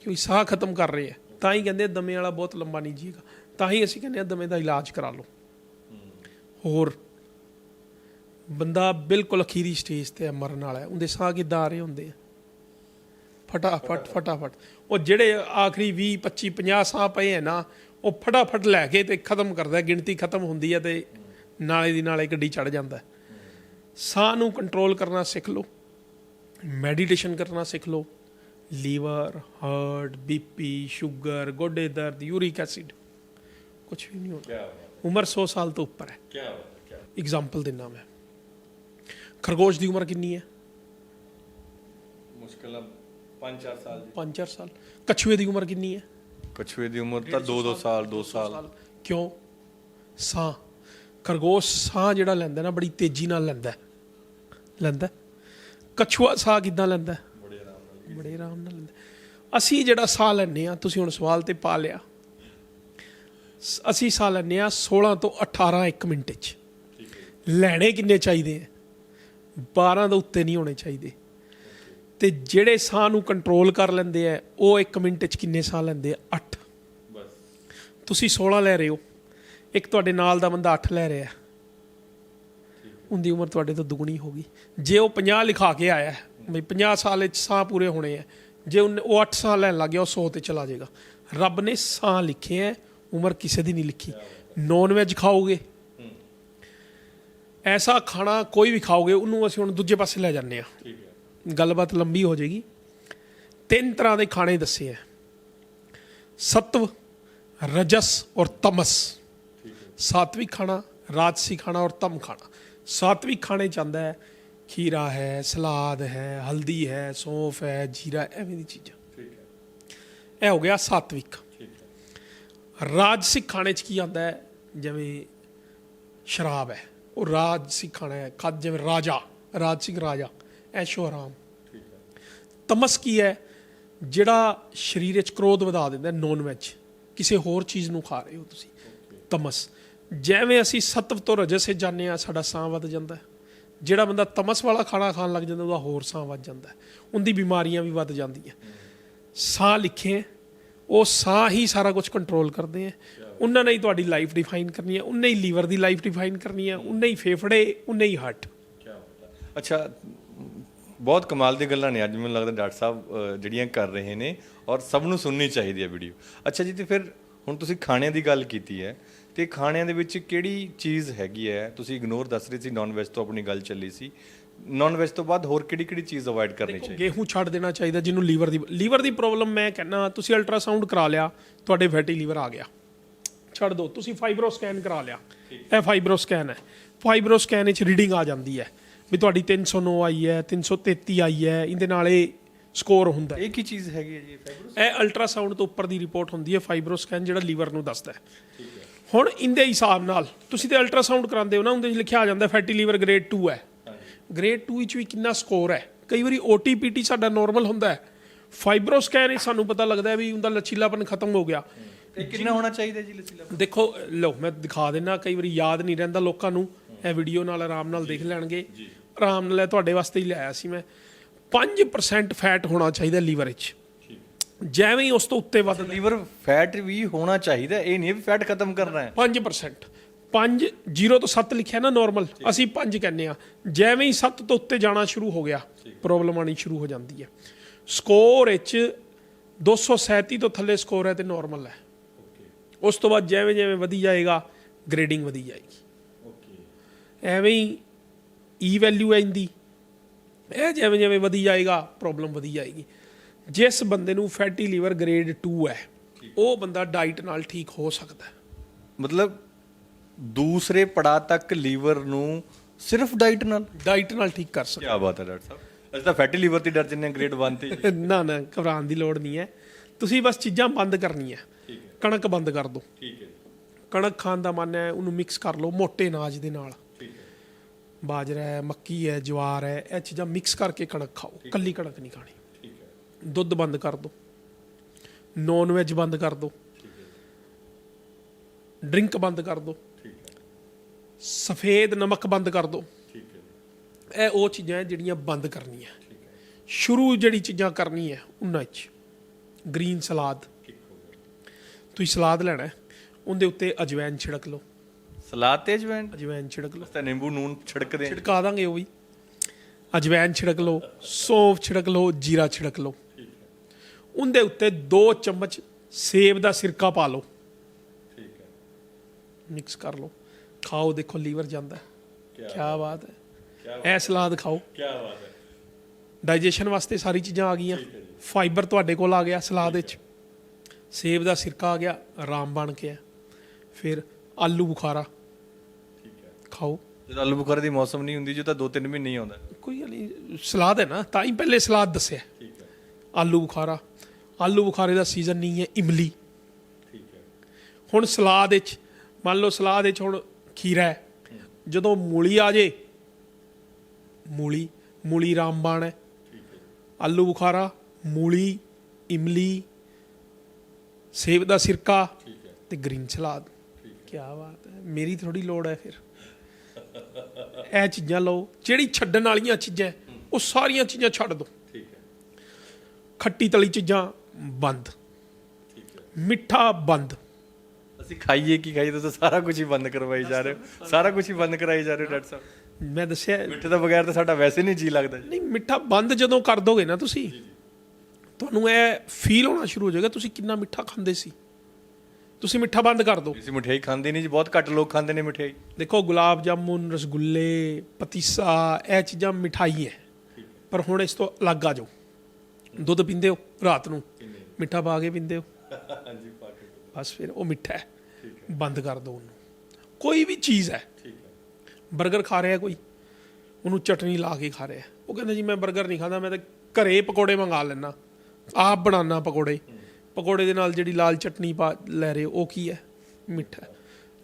[SPEAKER 2] ਕਿਉਂਕਿ ਸਾਹ ਖਤਮ ਕਰ ਰਹੇ ਆ। ਤਾਂ ਹੀ ਕਹਿੰਦੇ ਦਮੇ ਵਾਲਾ ਬਹੁਤ ਲੰਬਾ ਨਹੀਂ ਜੀਏਗਾ। ਤਾਂ ਹੀ ਅਸੀਂ ਕਹਿੰਦੇ ਆ, ਦਮੇ ਦਾ ਇਲਾਜ ਕਰਾ ਲਓ। ਹੋਰ, ਬੰਦਾ ਬਿਲਕੁਲ ਅਖੀਰੀ ਸਟੇਜ ਤੇ ਹੈ ਮਰਨ ਵਾਲਾ ਹੈ। ਉਹਦੇ ਸਾਹ ਕਿੱਦਾਂ ਆ ਰਹੇ ਹੁੰਦੇ ਆ? ਫਟਾਫਟ ਫਟਾਫਟ। ਉਹ ਜਿਹੜੇ ਆਖਰੀ 20 25 50 ਸਾਹ ਪਏ ਹੈ ਨਾ, ਉਹ ਫਟਾਫਟ ਲੈ ਕੇ ਤੇ ਖਤਮ ਕਰਦਾ ਗਿਣਤੀ ਖਤਮ ਹੁੰਦੀ ਹੈ ਤੇ ਨਾਲੇ ਦੀ ਨਾਲੇ ਗੱਡੀ ਚੜ ਜਾਂਦਾ ਸਾਹ ਨੂੰ ਕੰਟਰੋਲ ਕਰਨਾ ਸਿੱਖ ਲਓ। ਮੈਡੀਟੇਸ਼ਨ ਕਰਨਾ ਸਿੱਖ ਲਓ। ਲੀਵਰ ਹਾਰਟ ਬੀਪੀ ਸ਼ੂਗਰ ਗੋਡੇ ਦਰਦ ਯੂਰਿਕ ਐਸਿਡ ਕੁਝ ਵੀ ਨਹੀਂ
[SPEAKER 1] ਕੀ
[SPEAKER 2] ਉਮਰ 100 ਸਾਲ ਤੋਂ ਉੱਪਰ ਹੈ।
[SPEAKER 1] ਕੀ ਕੀ
[SPEAKER 2] ਐਗਜ਼ਾਮਪਲ ਦਿੰਦਾ ਮੈਂ। ਖਰਗੋਸ਼ ਦੀ ਉਮਰ ਕਿੰਨੀ ਹੈ?
[SPEAKER 1] ਮੁਸ਼ਕਿਲ 5-4 ਸਾਲ ਜੀ
[SPEAKER 2] 5-4 ਸਾਲ। ਕਛੂਏ ਦੀ ਉਮਰ ਕਿੰਨੀ ਹੈ?
[SPEAKER 1] ਕਛੂਏ ਦੀ ਉਮਰ ਤਾਂ 2-2 ਸਾਲ। 2 ਸਾਲ।
[SPEAKER 2] ਕਿਉਂ? ਸਾਹ। ਖਰਗੋਸ਼ ਸਾਹ ਜਿਹੜਾ ਲੈਂਦਾ ਨਾ ਬੜੀ ਤੇਜ਼ੀ ਨਾਲ ਲੈਂਦਾ। ਲੈਂਦਾ। ਕਛੂਆ ਸਾਹ ਕਿੱਦਾਂ ਲੈਂਦਾ?
[SPEAKER 1] ਬੜੇ ਆਰਾਮ ਨਾਲ
[SPEAKER 2] ਬੜੇ ਆਰਾਮ ਨਾਲ ਲੈਂਦਾ ਅਸੀਂ ਜਿਹੜਾ ਸਾਹ ਲੈਂਦੇ ਆ ਤੁਸੀਂ ਹੁਣ ਸਵਾਲ ਤੇ ਪਾ ਲਿਆ। ਅਸੀਂ ਸਾਹ ਲੈਂਦੇ ਆ 16 ਤੋਂ 18 1 ਮਿੰਟ ਚ। ਲੈਣੇ ਕਿੰਨੇ ਚਾਹੀਦੇ ਆ 12 ਦੇ ਉੱਤੇ ਨਹੀਂ ਹੋਣੇ ਚਾਹੀਦੇ। ਤੇ ਜਿਹੜੇ ਸਾਹ ਨੂੰ ਕੰਟਰੋਲ ਕਰ ਲੈਂਦੇ ਆ ਉਹ 1 ਮਿੰਟ ਚ ਕਿੰਨੇ ਸਾਹ ਲੈਂਦੇ ਆ 8
[SPEAKER 1] ਬਸ।
[SPEAKER 2] ਤੁਸੀਂ 16 ਲੈ ਰਹੇ ਹੋ। ਇੱਕ ਤੁਹਾਡੇ ਨਾਲ ਦਾ ਬੰਦਾ 8 ਲੈ ਰਿਹਾ। ਉਹਦੀ ਉਮਰ ਤੁਹਾਡੇ ਤੋਂ ਦੁੱਗਣੀ ਹੋ ਗਈ। ਜੇ ਉਹ 50 ਲਿਖਾ ਕੇ ਆਇਆ ਵੀ 50 ਸਾਲ ਵਿੱਚ ਸਾਹ ਪੂਰੇ ਹੋਣੇ ਆ ਜੇ ਉਹ 8 ਸਾਲ ਲੈਣ ਲੱਗ ਗਿਆ ਉਹ 100 ਤੇ ਚਲਾ ਜਾਏਗਾ। ਰੱਬ ਨੇ ਸਾਹ ਲਿਖੇ ਹੈ ਉਮਰ ਕਿਸੇ ਦੀ ਨਹੀਂ ਲਿਖੀ। ਨੌਨ ਵੈਜ ਖਾਓਗੇ। ਐਸਾ ਖਾਣਾ ਕੋਈ ਵੀ ਖਾਓਗੇ ਉਹਨੂੰ ਅਸੀਂ ਹੁਣ ਦੂਜੇ ਪਾਸੇ ਲੈ ਜਾਂਦੇ ਆ ਗੱਲਬਾਤ ਲੰਬੀ ਹੋ ਜਾਏਗੀ। ਤਿੰਨ ਤਰ੍ਹਾਂ ਦੇ ਖਾਣੇ ਦੱਸੇ ਆ। ਸਤਵ ਰਜਸ ਔਰ ਤਮਸ। ਸਾਤਵਿਕ ਖਾਣਾ ਰਾਜਸੀ ਖਾਣਾ ਔਰ ਤਮ ਖਾਣਾ। ਸਾਤਵਿਕ ਖਾਣੇ ਚ ਆਉਂਦਾ ਹੈ ਖੀਰਾ ਹੈ ਸਲਾਦ ਹੈ ਹਲਦੀ ਹੈ ਸੌਂਫ ਹੈ ਜੀਰਾ ਐਵੇਂ ਦੀ ਚੀਜ਼ਾਂ।
[SPEAKER 1] ਠੀਕ ਹੈ।
[SPEAKER 2] ਇਹ ਹੋ ਗਿਆ ਸਾਤਵਿਕ
[SPEAKER 1] ਠੀਕ ਹੈ।
[SPEAKER 2] ਰਾਜਸਿਕ ਖਾਣੇ ਚ ਕੀ ਆਉਂਦਾ ਹੈ? ਜਿਵੇਂ ਸ਼ਰਾਬ ਹੈ। ਉਹ ਰਾਜਸਿਕ ਖਾਣਾ ਹੈ। ਖਾਦ ਜਿਵੇਂ ਰਾਜਾ ਰਾਜਸਿਕ ਰਾਜਾ ਐਸ਼ੋ ਆਰਾਮ।
[SPEAKER 1] ਠੀਕ ਹੈ।
[SPEAKER 2] ਤਮਸ ਕੀ ਹੈ? ਜਿਹੜਾ ਸਰੀਰ ਵਿੱਚ ਕ੍ਰੋਧ ਵਧਾ ਦਿੰਦਾ ਨੌਨ ਵੈਜ ਕਿਸੇ ਹੋਰ ਚੀਜ਼ ਨੂੰ ਖਾ ਰਹੇ ਹੋ ਤੁਸੀਂ। ਤਮਸ। ਜਿਵੇਂ ਅਸੀਂ ਸਤਵ ਤੋਂ ਰਜਸ ਵਿੱਚ ਜਾਂਦੇ ਆ ਸਾਡਾ ਸਾਹ ਵੱਧ ਜਾਂਦਾ ਜਿਹੜਾ ਬੰਦਾ ਤਮਸ ਵਾਲਾ ਖਾਣਾ ਖਾਣ ਲੱਗ ਜਾਂਦਾ ਉਹਦਾ ਹੋਰ ਸਾਹ ਵੱਧ ਜਾਂਦਾ ਉਹਦੀ ਬਿਮਾਰੀਆਂ ਵੀ ਵੱਧ ਜਾਂਦੀਆਂ ਸਾਹ ਲਿਖੇ ਹੈ, ਉਹ ਸਾਹ ਹੀ ਸਾਰਾ ਕੁਝ ਕੰਟਰੋਲ ਕਰਦੇ ਆ ਉਹਨਾਂ ਨੇ ਹੀ ਤੁਹਾਡੀ ਲਾਈਫ ਡਿਫਾਈਨ ਕਰਨੀ ਹੈ। ਉਹਨੇ ਹੀ ਲੀਵਰ ਦੀ ਲਾਈਫ ਡਿਫਾਈਨ ਕਰਨੀ ਹੈ। ਉਹਨੇ ਹੀ ਫੇਫੜੇ ਉਹਨੇ ਹੀ ਹਾਰਟ
[SPEAKER 1] ਅੱਛਾ ਬਹੁਤ ਕਮਾਲ ਦੀ ਗੱਲਾਂ ਨੇ। ਅੱਜ ਮੈਨੂੰ ਲੱਗਦਾ ਡਾਕਟਰ ਸਾਹਿਬ ਜਿਹੜੀਆਂ ਕਰ ਰਹੇ ਨੇ ਔਰ ਸਭ ਨੂੰ ਸੁਣਨੀ ਚਾਹੀਦੀ ਹੈ ਵੀਡੀਓ ਅੱਛਾ ਜੀ ਤੇ ਫਿਰ ਹੁਣ ਤੁਸੀਂ ਖਾਣਿਆਂ ਦੀ ਗੱਲ ਕੀਤੀ ਹੈ। ਤੇ ਖਾਣਿਆਂ ਦੇ ਵਿੱਚ ਕਿਹੜੀ ਚੀਜ਼ ਹੈਗੀ ਹੈ? ਤੁਸੀਂ ਇਗਨੋਰ ਦੱਸ ਰਹੇ ਸੀ ਨਾਨ ਵੈਜ ਤੋਂ ਆਪਣੀ ਗੱਲ ਚੱਲੀ ਸੀ। ਨਾਨ ਵੈਜ ਤੋਂ ਬਾਅਦ ਹੋਰ ਕਿਹੜੀ ਕਿਹੜੀ ਚੀਜ਼ ਅਵੋਇਡ ਕਰਨੀ ਚਾਹੀਦੀ?
[SPEAKER 2] ਗੇਹੂੰ ਛੱਡ ਦੇਣਾ ਚਾਹੀਦਾ ਜਿਹਨੂੰ ਲੀਵਰ ਦੀ ਲੀਵਰ ਦੀ ਪ੍ਰੋਬਲਮ ਮੈਂ ਕਹਿੰਦਾ ਤੁਸੀਂ ਅਲਟਰਾਸਾਊਂਡ ਕਰਾ ਲਿਆ ਤੁਹਾਡੇ ਫੈਟੀ ਲੀਵਰ ਆ ਗਿਆ। ਛੱਡ ਦਿਓ ਤੁਸੀਂ ਫਾਈਬਰੋ ਸਕੈਨ ਕਰਾ ਲਿਆ। ਇਹ ਫਾਈਬਰੋ ਸਕੈਨ ਹੈ। ਫਾਈਬਰੋ ਸਕੈਨ ਵਿੱਚ ਰੀਡਿੰਗ ਆ ਜਾਂਦੀ ਹੈ। ਵੀ ਤੁਹਾਡੀ 309 ਆਈ ਹੈ 333 ਆਈ ਹੈ ਇਹਦੇ ਨਾਲ ਇਹ ਸਕੋਰ ਹੁੰਦਾ ਹੈ।
[SPEAKER 1] ਇਹ ਕੀ ਚੀਜ਼ ਹੈਗੀ ਹੈ ਜੀ ਫਾਈਬਰਸ
[SPEAKER 2] ਇਹ ਅਲਟਰਾਸਾਊਂਡ ਤੋਂ ਉੱਪਰ ਦੀ ਰਿਪੋਰਟ ਹੁੰਦੀ ਹੈ ਫਾਈਬਰੋ ਸਕੈਨ ਜਿਹੜਾ ਲੀਵਰ ਨੂੰ ਦੱਸਦਾ ਹੈ। ਹੁਣ ਇਹਦੇ ਹਿਸਾਬ ਨਾਲ ਤੁਸੀਂ ਤੇ ਅਲਟਰਾਸਾਊਂਡ ਕਰਾਉਂਦੇ ਹੋ ਨਾ ਉਹਦੇ ਵਿੱਚ ਲਿਖਿਆ ਆ ਜਾਂਦਾ ਫੈਟੀ ਲੀਵਰ ਗ੍ਰੇਡ 2 ਹੈ। ਗ੍ਰੇਡ 2 ਵਿੱਚ ਵੀ ਕਿੰਨਾ ਸਕੋਰ ਹੈ? ਕਈ ਵਾਰੀ OTPT ਸਾਡਾ ਨਾਰਮਲ ਹੁੰਦਾ ਹੈ। ਫਾਈਬਰੋ ਸਕੈਨ ਵਿੱਚ ਸਾਨੂੰ ਪਤਾ ਲੱਗਦਾ ਹੈ ਵੀ ਉਹਦਾ ਲਚੀਲਾਪਨ ਖਤਮ ਹੋ ਗਿਆ।
[SPEAKER 1] ਇਹ ਕਿੰਨਾ ਹੋਣਾ ਚਾਹੀਦਾ ਜੀ ਲਸੀਲਾ
[SPEAKER 2] ਦੇਖੋ ਲਓ ਮੈਂ ਦਿਖਾ ਦਿੰਨਾ ਕਈ ਵਾਰੀ ਯਾਦ ਨਹੀਂ ਰਹਿੰਦਾ ਲੋਕਾਂ ਨੂੰ। ਇਹ ਵੀਡੀਓ ਨਾਲ ਆਰਾਮ ਨਾਲ ਦੇਖ ਲੈਣਗੇ। ਆਰਾਮ ਨਾਲ ਤੁਹਾਡੇ ਵਾਸਤੇ ਹੀ ਲਿਆਇਆ ਸੀ ਮੈਂ। 5% ਫੈਟ ਹੋਣਾ ਚਾਹੀਦਾ ਲੀਵਰ ਵਿੱਚ। ਜਿਵੇਂ ਹੀ ਉਸ ਤੋਂ ਉੱਤੇ ਵੱਧ
[SPEAKER 1] ਲੀਵਰ ਫੈਟ ਵੀ ਹੋਣਾ ਚਾਹੀਦਾ ਇਹ ਨਹੀਂ ਵੀ ਫੈਟ ਖਤਮ ਕਰਨਾ ਹੈ।
[SPEAKER 2] 5% 5 0 ਤੋਂ 7 ਲਿਖਿਆ ਨਾ ਨਾਰਮਲ ਅਸੀਂ 5 ਕਹਿੰਦੇ ਆ ਜਿਵੇਂ ਹੀ 7 ਤੋਂ ਉੱਤੇ ਜਾਣਾ ਸ਼ੁਰੂ ਹੋ ਗਿਆ ਪ੍ਰੋਬਲਮ ਆਣੀ ਸ਼ੁਰੂ ਹੋ ਜਾਂਦੀ ਹੈ। ਸਕੋਰ ਵਿੱਚ 237 ਤੋਂ ਥੱਲੇ ਸਕੋਰ ਹੈ ਤੇ ਨਾਰਮਲ ਹੈ। ਉਸ ਤੋਂ ਬਾਅਦ ਜਿਵੇਂ ਜਿਵੇਂ ਵਧੀ ਜਾਏਗਾ ਗ੍ਰੇਡਿੰਗ ਵਧੀ ਜਾਏਗੀ। ਐਵੇਂ ਹੀ ਈ ਵੈਲਿਊ ਹੈ ਇਹਦੀ। ਇਹ ਜਿਵੇਂ ਜਿਵੇਂ ਵਧੀ ਜਾਏਗਾ ਪ੍ਰੋਬਲਮ ਵਧੀ ਜਾਏਗੀ। ਜਿਸ ਬੰਦੇ ਨੂੰ ਫੈਟੀ ਲੀਵਰ ਗ੍ਰੇਡ 2 ਹੈ ਉਹ ਬੰਦਾ ਡਾਈਟ ਨਾਲ ਠੀਕ ਹੋ ਸਕਦਾ ਹੈ।
[SPEAKER 1] ਮਤਲਬ ਦੂਸਰੇ ਪੜਾ ਤੱਕ ਲੀਵਰ ਨੂੰ ਸਿਰਫ ਡਾਈਟ ਨਾਲ?
[SPEAKER 2] ਡਾਈਟ ਨਾਲ ਠੀਕ ਕਰ ਸਕਦੇ।
[SPEAKER 1] ਕੀ ਬਾਤ ਹੈ ਡਾਕਟਰ ਸਾਹਿਬ। ਅਸੀਂ ਤਾਂ ਫੈਟੀ ਲੀਵਰ ਤੇ ਡਰ ਜੰਨੇ ਗ੍ਰੇਡ 1 ਤੇ
[SPEAKER 2] ਨਾ ਨਾ ਘਬਰਾਉਣ ਦੀ ਲੋੜ ਨਹੀਂ ਹੈ। ਤੁਸੀਂ ਬਸ ਚੀਜ਼ਾਂ ਬੰਦ ਕਰਨੀਆਂ। ਕਣਕ ਬੰਦ ਕਰ ਦਿਓ
[SPEAKER 1] ਠੀਕ ਹੈ।
[SPEAKER 2] ਕਣਕ ਖਾਣ ਦਾ ਮਨ ਹੈ ਉਹਨੂੰ ਮਿਕਸ ਕਰ ਲਓ ਮੋٹے ਅਨਾਜ ਦੇ ਨਾਲ। ਬਾਜਰਾ ਹੈ ਮੱਕੀ ਹੈ ਜਵਾਰ ਹੈ ਇਹ ਚੀਜ਼ਾਂ ਮਿਕਸ ਕਰਕੇ ਕਣਕ ਖਾਓ। ਕੱਲੀ ਕਣਕ ਨਹੀਂ ਖਾਣੀ। ਦੁੱਧ ਬੰਦ ਕਰ ਦਿਓ ਨੌਨ ਵੈਜ ਬੰਦ ਕਰ ਦਿਓ ਡਰਿੰਕ ਬੰਦ ਕਰ ਦਿਓ ਸਫੇਦ ਨਮਕ ਬੰਦ ਕਰ ਦਿਓ ਇਹ ਉਹ ਚੀਜ਼ਾਂ ਹੈ ਜਿਹੜੀਆਂ ਬੰਦ ਕਰਨੀਆਂ। ਸ਼ੁਰੂ ਜਿਹੜੀ ਚੀਜ਼ਾਂ ਕਰਨੀ ਹੈ ਉਹਨਾਂ ਵਿੱਚ ਗ੍ਰੀਨ ਸਲਾਦ ਤੁਸੀਂ ਸਲਾਦ ਲੈਣਾ ਉਹਦੇ ਉੱਤੇ ਅਜਵੈਨ ਛਿੜਕ ਲਓ।
[SPEAKER 1] ਸਲਾਦ ਤੇ ਜਵੈਨ
[SPEAKER 2] ਅਜਵੈਨ ਛਿੜਕ ਲਓ।
[SPEAKER 1] ਤਾਂ ਨਿੰਬੂ ਨੂਨ ਛਿੜਕਦੇ ਆ
[SPEAKER 2] ਛਿੜਕਾ ਦਾਂਗੇ ਉਹ ਵੀ। ਅਜਵੈਨ ਛਿੜਕ ਲਓ ਸੌਂਫ ਛਿੜਕ ਲਓ ਜੀਰਾ ਛਿੜਕ ਲਓ। ਉਹਦੇ ਉੱਤੇ 2 ਚਮਚ ਸੇਬ ਦਾ ਸਿਰਕਾ ਪਾ ਲਓ।
[SPEAKER 1] ਠੀਕ ਹੈ।
[SPEAKER 2] ਮਿਕਸ ਕਰ ਲਓ। ਖਾਓ ਦੇਖੋ ਲੀਵਰ ਜਾਂਦਾ। ਕੀ ਬਾਤ। ਹੈ। ਇਹ ਸਲਾਦ ਖਾਓ।
[SPEAKER 1] ਕੀ ਬਾਤ ਹੈ।
[SPEAKER 2] ਡਾਈਜੈਸ਼ਨ ਵਾਸਤੇ ਸਾਰੀ ਚੀਜ਼ਾਂ ਆ ਗਈਆਂ। ਫਾਈਬਰ ਤੁਹਾਡੇ ਕੋਲ ਆ ਗਿਆ ਸਲਾਦ ਵਿੱਚ। ਸੇਬ ਦਾ ਸਿਰਕਾ ਆ ਗਿਆ ਆਰਾਮ ਬਣ ਕੇ ਆ। ਫਿਰ ਆਲੂ ਬੁਖਾਰਾ।
[SPEAKER 1] ਠੀਕ ਹੈ।
[SPEAKER 2] ਖਾਓ।
[SPEAKER 1] ਜਦੋਂ ਆਲੂ ਬੁਖਾਰੇ ਦੀ ਮੌਸਮ ਨਹੀਂ ਹੁੰਦੀ ਜੋ ਤਾਂ 2-3 ਮਹੀਨੇ ਹੀ ਆਉਂਦਾ।
[SPEAKER 2] ਕੋਈ ਗੱਲ ਨਹੀਂ ਸਲਾਦ ਹੈ ਨਾ ਤਾਂ ਹੀ ਪਹਿਲੇ ਸਲਾਦ ਦੱਸਿਆ।
[SPEAKER 1] ਠੀਕ ਹੈ।
[SPEAKER 2] ਆਲੂ ਬੁਖਾਰਾ। ਆਲੂ ਬੁਖਾਰੇ ਦਾ ਸੀਜ਼ਨ ਨਹੀਂ ਹੈ, ਇਮਲੀ।
[SPEAKER 1] ਠੀਕ ਹੈ
[SPEAKER 2] ਹੁਣ ਸਲਾਦ ਵਿੱਚ, ਮੰਨ ਲਓ ਸਲਾਦ ਵਿੱਚ ਹੁਣ ਖੀਰਾ ਹੈ। ਜਦੋਂ ਮੂਲੀ ਆ ਜੇ, ਮੂਲੀ ਮੂਲੀ ਰਾਮਬਾਣ ਹੈ। ਆਲੂ ਬੁਖਾਰਾ, ਮੂਲੀ, ਇਮਲੀ, ਸੇਬ ਦਾ ਸਿਰਕਾ
[SPEAKER 1] ਠੀਕ ਹੈ
[SPEAKER 2] ਤੇ ਗ੍ਰੀਨ ਸਲਾਦ। ਕੀ ਬਾਤ ਹੈ, ਮੇਰੀ ਥੋੜੀ ਲੋੜ ਹੈ ਫਿਰ। ਇਹ ਚੀਜ਼ਾਂ ਲਓ, ਜਿਹੜੀ ਛੱਡਣ ਵਾਲੀਆਂ ਚੀਜ਼ਾਂ ਉਹ ਸਾਰੀਆਂ ਚੀਜ਼ਾਂ ਛੱਡ ਦਿਓ
[SPEAKER 1] ਠੀਕ ਹੈ
[SPEAKER 2] ਖੱਟੀ ਤਲੀ ਚੀਜ਼ਾਂ ਬੰਦ। ਮਿੱਠਾ ਬੰਦ।
[SPEAKER 1] ਅਸੀਂ ਖਾਈਏ ਕੀ ਖਾਈਏ ਤੁਸੀਂ ਸਾਰਾ ਕੁਝ ਹੀ ਬੰਦ ਕਰਵਾਈ ਜਾ ਰਹੇ ਹੋ। ਸਾਰਾ ਕੁਝ ਹੀ ਬੰਦ ਕਰਾਈ ਜਾ ਰਹੇ ਹੋ ਡਾਕਟਰ ਸਾਹਿਬ।
[SPEAKER 2] ਮੈਂ ਦੱਸਿਆ
[SPEAKER 1] ਮਿੱਠੇ ਤੋਂ ਬਗੈਰ ਤਾਂ ਸਾਡਾ ਵੈਸੇ ਨਹੀਂ ਜੀ ਲੱਗਦਾ
[SPEAKER 2] ਨਹੀਂ ਮਿੱਠਾ ਬੰਦ ਜਦੋਂ ਕਰ ਦੋਗੇ ਨਾ ਤੁਸੀਂ ਤੁਹਾਨੂੰ ਇਹ ਫੀਲ ਹੋਣਾ ਸ਼ੁਰੂ ਹੋ ਜਾਏਗਾ ਤੁਸੀਂ ਕਿੰਨਾ ਮਿੱਠਾ ਖਾਂਦੇ ਸੀ। ਤੁਸੀਂ ਮਿੱਠਾ ਬੰਦ ਕਰ ਦਿਓ
[SPEAKER 1] ਅਸੀਂ ਮਠਿਆਈ ਖਾਂਦੇ ਨਹੀਂ ਜੀ ਬਹੁਤ ਘੱਟ ਲੋਕ ਖਾਂਦੇ ਨੇ ਮਠਿਆਈ।
[SPEAKER 2] ਦੇਖੋ ਗੁਲਾਬ ਜਾਮੁਨ ਰਸਗੁੱਲੇ ਪਤੀਸਾ ਇਹ ਚੀਜ਼ਾਂ ਮਿਠਾਈ ਹੈ। ਪਰ ਹੁਣ ਇਸ ਤੋਂ ਅਲੱਗ ਆ ਜਾਓ। ਦੁੱਧ ਪੀਂਦੇ ਹੋ ਰਾਤ ਨੂੰ। ਮਿੱਠਾ ਪਾ ਕੇ ਪੀਂਦੇ ਹੋ?
[SPEAKER 1] ਹਾਂਜੀ ਪਾ ਕੇ
[SPEAKER 2] ਬਸ ਫਿਰ ਉਹ ਮਿੱਠਾ ਹੈ। ਬੰਦ ਕਰ ਦਿਓ ਉਹਨੂੰ। ਕੋਈ ਵੀ ਚੀਜ਼ ਹੈ।
[SPEAKER 1] ਠੀਕ ਹੈ।
[SPEAKER 2] 버ਗਰ ਖਾ ਰਿਹਾ ਕੋਈ? ਉਹਨੂੰ ਚਟਨੀ ਲਾ ਕੇ ਖਾ ਰਿਹਾ। ਉਹ ਕਹਿੰਦਾ ਜੀ ਮੈਂ 버ਗਰ ਨਹੀਂ ਖਾਂਦਾ ਮੈਂ ਤਾਂ ਘਰੇ ਪਕੌੜੇ ਮੰਗਾ ਲੈਣਾ ਆਪ ਬਣਾਉਣਾ ਪਕੌੜੇ। ਪਕੌੜੇ ਦੇ ਨਾਲ ਜਿਹੜੀ ਲਾਲ ਚਟਨੀ ਪਾ ਲੈ ਰਹੇ ਉਹ ਕੀ ਹੈ? ਮਿੱਠਾ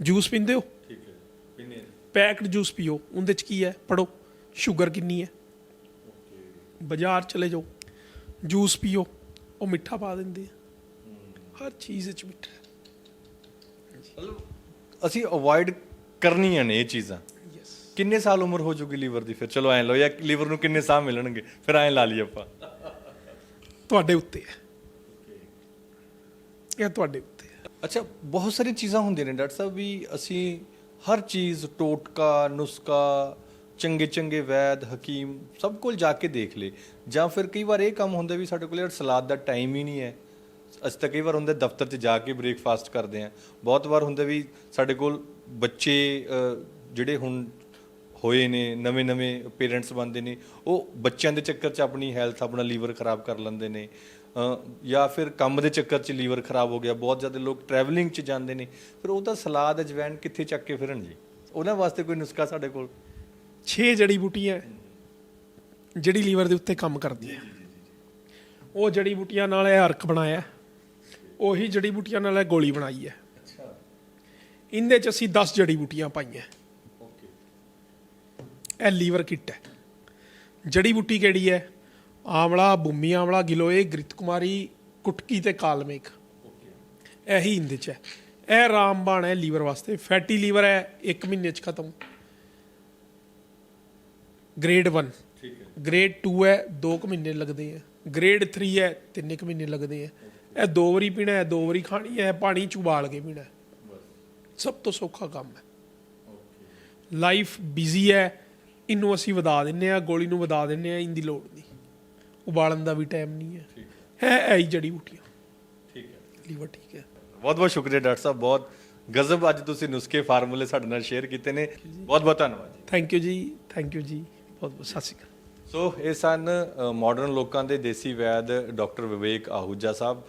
[SPEAKER 2] ਜੂਸ ਪੀਂਦੇ ਹੋ?
[SPEAKER 1] ਠੀਕ ਹੈ। ਪੀਨੇ
[SPEAKER 2] ਪੈਕਡ ਜੂਸ ਪੀਓ। ਉਹਦੇ ਚ ਕੀ ਹੈ? ਪੜੋ ਸ਼ੂਗਰ ਕਿੰਨੀ ਹੈ? ਬਾਜ਼ਾਰ ਚਲੇ ਜਾਓ। ਜੂਸ ਪੀਓ। ਉਹ ਮਿੱਠਾ ਪਾ ਦਿੰਦੇ ਆ ਹਰ ਚੀਜ਼ ਵਿੱਚ ਮਿੱਠਾ ਹੈ।
[SPEAKER 1] ਮਤਲਬ ਅਸੀਂ ਅਵੋਇਡ ਕਰਨੀਆਂ ਨੇ ਇਹ ਚੀਜ਼ਾਂ। ਕਿੰਨੇ ਸਾਲ ਉਮਰ ਹੋ ਜੂਗੀ ਲੀਵਰ ਦੀ? ਫਿਰ ਚਲੋ ਐਂ ਲਓ ਜਾਂ ਲੀਵਰ ਨੂੰ ਕਿੰਨੇ ਸਾਹ ਮਿਲਣਗੇ? ਫਿਰ ਐਂ ਲਾ ਲਈ ਆਪਾਂ।
[SPEAKER 2] ਤੁਹਾਡੇ ਉੱਤੇ ਹੈ। ਇਹ ਤੁਹਾਡੇ ਉੱਤੇ ਹੈ।
[SPEAKER 1] ਅੱਛਾ ਬਹੁਤ ਸਾਰੀਆਂ ਚੀਜ਼ਾਂ ਹੁੰਦੀਆਂ ਨੇ ਡਾਕਟਰ ਸਾਹਿਬ ਵੀ ਅਸੀਂ ਹਰ ਚੀਜ਼ ਟੋਟਕਾ ਨੁਸਖਾ ਚੰਗੇ ਚੰਗੇ ਵੈਦ, ਹਕੀਮ, ਸਭ ਕੋਲ ਜਾ ਕੇ ਦੇਖ ਲੇ। ਜਾਂ ਫਿਰ ਕਈ ਵਾਰ ਇਹ ਕੰਮ ਹੁੰਦਾ ਵੀ ਸਾਡੇ ਕੋਲ ਯਾਰ ਸਲਾਦ ਦਾ ਟਾਈਮ ਹੀ ਨਹੀਂ ਹੈ। ਅਸੀਂ ਤਾਂ ਕਈ ਵਾਰ ਹੁੰਦੇ ਦਫ਼ਤਰ 'ਚ ਜਾ ਕੇ ਬ੍ਰੇਕਫਾਸਟ ਕਰਦੇ ਆ ਬਹੁਤ ਵਾਰ ਹੁੰਦਾ ਵੀ ਸਾਡੇ ਕੋਲ ਬੱਚੇ ਜਿਹੜੇ ਹੁਣ ਹੋਏ ਨੇ, ਨਵੇਂ ਨਵੇਂ ਪੇਰੈਂਟਸ ਬਣਦੇ ਨੇ, ਉਹ ਬੱਚਿਆਂ ਦੇ ਚੱਕਰ 'ਚ ਆਪਣੀ ਹੈਲਥ, ਆਪਣਾ ਲੀਵਰ ਖਰਾਬ ਕਰ ਲੈਂਦੇ ਨੇ। ਜਾਂ ਫਿਰ ਕੰਮ ਦੇ ਚੱਕਰ 'ਚ ਲੀਵਰ ਖਰਾਬ ਹੋ ਗਿਆ। ਬਹੁਤ ਜ਼ਿਆਦਾ ਲੋਕ ਟਰੈਵਲਿੰਗ 'ਚ ਜਾਂਦੇ ਨੇ। ਫਿਰ ਉਹ ਤਾਂ ਸਲਾਦ ਅਜਵੈਨ ਕਿੱਥੇ ਚੱਕ ਕੇ ਫਿਰਨ ਜੀ? ਉਹਨਾਂ ਵਾਸਤੇ ਕੋਈ ਨੁਸਖਾ ਸਾਡੇ ਕੋਲ?
[SPEAKER 2] 6 ਜੜੀ ਬੂਟੀਆਂ ਹੈ, ਜਿਹੜੀ ਲੀਵਰ ਦੇ ਉੱਤੇ ਕੰਮ ਕਰਦੀਆਂ। ਉਹ ਜੜੀ ਬੂਟੀਆਂ ਨਾਲ ਇਹ ਅਰਕ ਬਣਾਇਆ। ਉਹੀ ਜੜੀ ਬੂਟੀਆਂ ਨਾਲ ਇਹ ਗੋਲੀ ਬਣਾਈ ਹੈ।
[SPEAKER 1] ਅੱਛਾ।
[SPEAKER 2] ਇਹਦੇ ਚ ਅਸੀਂ 10 ਜੜੀ ਬੂਟੀਆਂ ਪਾਈਆਂ।
[SPEAKER 1] ਓਕੇ।
[SPEAKER 2] ਇਹ ਲੀਵਰ ਕਿੱਟ ਹੈ। ਜੜੀ ਬੂਟੀ ਕਿਹੜੀ ਹੈ? ਆਮਲਾ ਭੂਮੀ ਆਮਲਾ ਗਿਲੋਏ ਗ੍ਰਿਤ ਕੁਮਾਰੀ ਕੁਟਕੀ ਤੇ ਕਾਲਮੇਕ ਇਹੀ ਇਹਦੇ ਚ ਹੈ। ਇਹ ਰਾਮਬਾਣ ਹੈ ਲੀਵਰ ਵਾਸਤੇ। ਫੈਟੀ ਲੀਵਰ ਹੈ 1 ਮਹੀਨੇ ਚ ਖਤਮ। ਗ੍ਰੇਡ 1
[SPEAKER 1] ਠੀਕ ਹੈ।
[SPEAKER 2] ਗ੍ਰੇਡ 2 ਹੈ 2 ਕੁ ਮਹੀਨੇ ਲੱਗਦੇ ਆ। ਗ੍ਰੇਡ 3 ਹੈ 3 ਕੁ ਮਹੀਨੇ ਲੱਗਦੇ ਆ। ਇਹ ਦੋ ਵਾਰੀ ਪੀਣਾ ਹੈ ਦੋ ਵਾਰੀ ਖਾਣੀ ਹੈ ਪਾਣੀ ਚ ਉਬਾਲ ਕੇ ਪੀਣਾ ਹੈ। ਸਭ ਤੋਂ ਸੌਖਾ ਕੰਮ ਹੈ। ਲਾਈਫ ਬਿਜ਼ੀ ਹੈ ਇਹਨੂੰ ਅਸੀਂ ਵਧਾ ਦਿੰਨੇ ਆ ਗੋਲੀ ਨੂੰ ਵਧਾ ਦਿੰਨੇ ਆ ਇਹਦੀ ਲੋੜ ਨਹੀਂ। ਉਬਾਲਣ ਦਾ ਵੀ ਟਾਈਮ ਨਹੀਂ ਹੈ। ਹੈ। ਐਈ ਜੜੀ ਬੂਟੀਆਂ।
[SPEAKER 1] ਠੀਕ ਹੈ।
[SPEAKER 2] ਲੀਵਰ ਠੀਕ ਹੈ।
[SPEAKER 1] ਬਹੁਤ ਬਹੁਤ ਸ਼ੁਕਰੀਆ ਡਾਕਟਰ ਸਾਹਿਬ ਬਹੁਤ ਗਜ਼ਬ ਅੱਜ ਤੁਸੀਂ ਨੁਸਖੇ ਫਾਰਮੂਲੇ ਸਾਡੇ ਨਾਲ ਸ਼ੇਅਰ ਕੀਤੇ ਨੇ। ਬਹੁਤ ਬਹੁਤ ਧੰਨਵਾਦ ਜੀ।
[SPEAKER 2] ਥੈਂਕ ਯੂ ਜੀ ਥੈਂਕ ਯੂ ਜੀ। ਬਹੁਤ ਬਹੁਤ ਸਤਿ ਸ਼੍ਰੀ ਅਕਾਲ।
[SPEAKER 1] ਸੋ ਇਹ ਸਨ ਮਾਡਰਨ ਲੋਕਾਂ ਦੇ ਦੇਸੀ ਵੈਦ ਡਾਕਟਰ ਵਿਵੇਕ ਆਹੂਜਾ ਸਾਹਿਬ।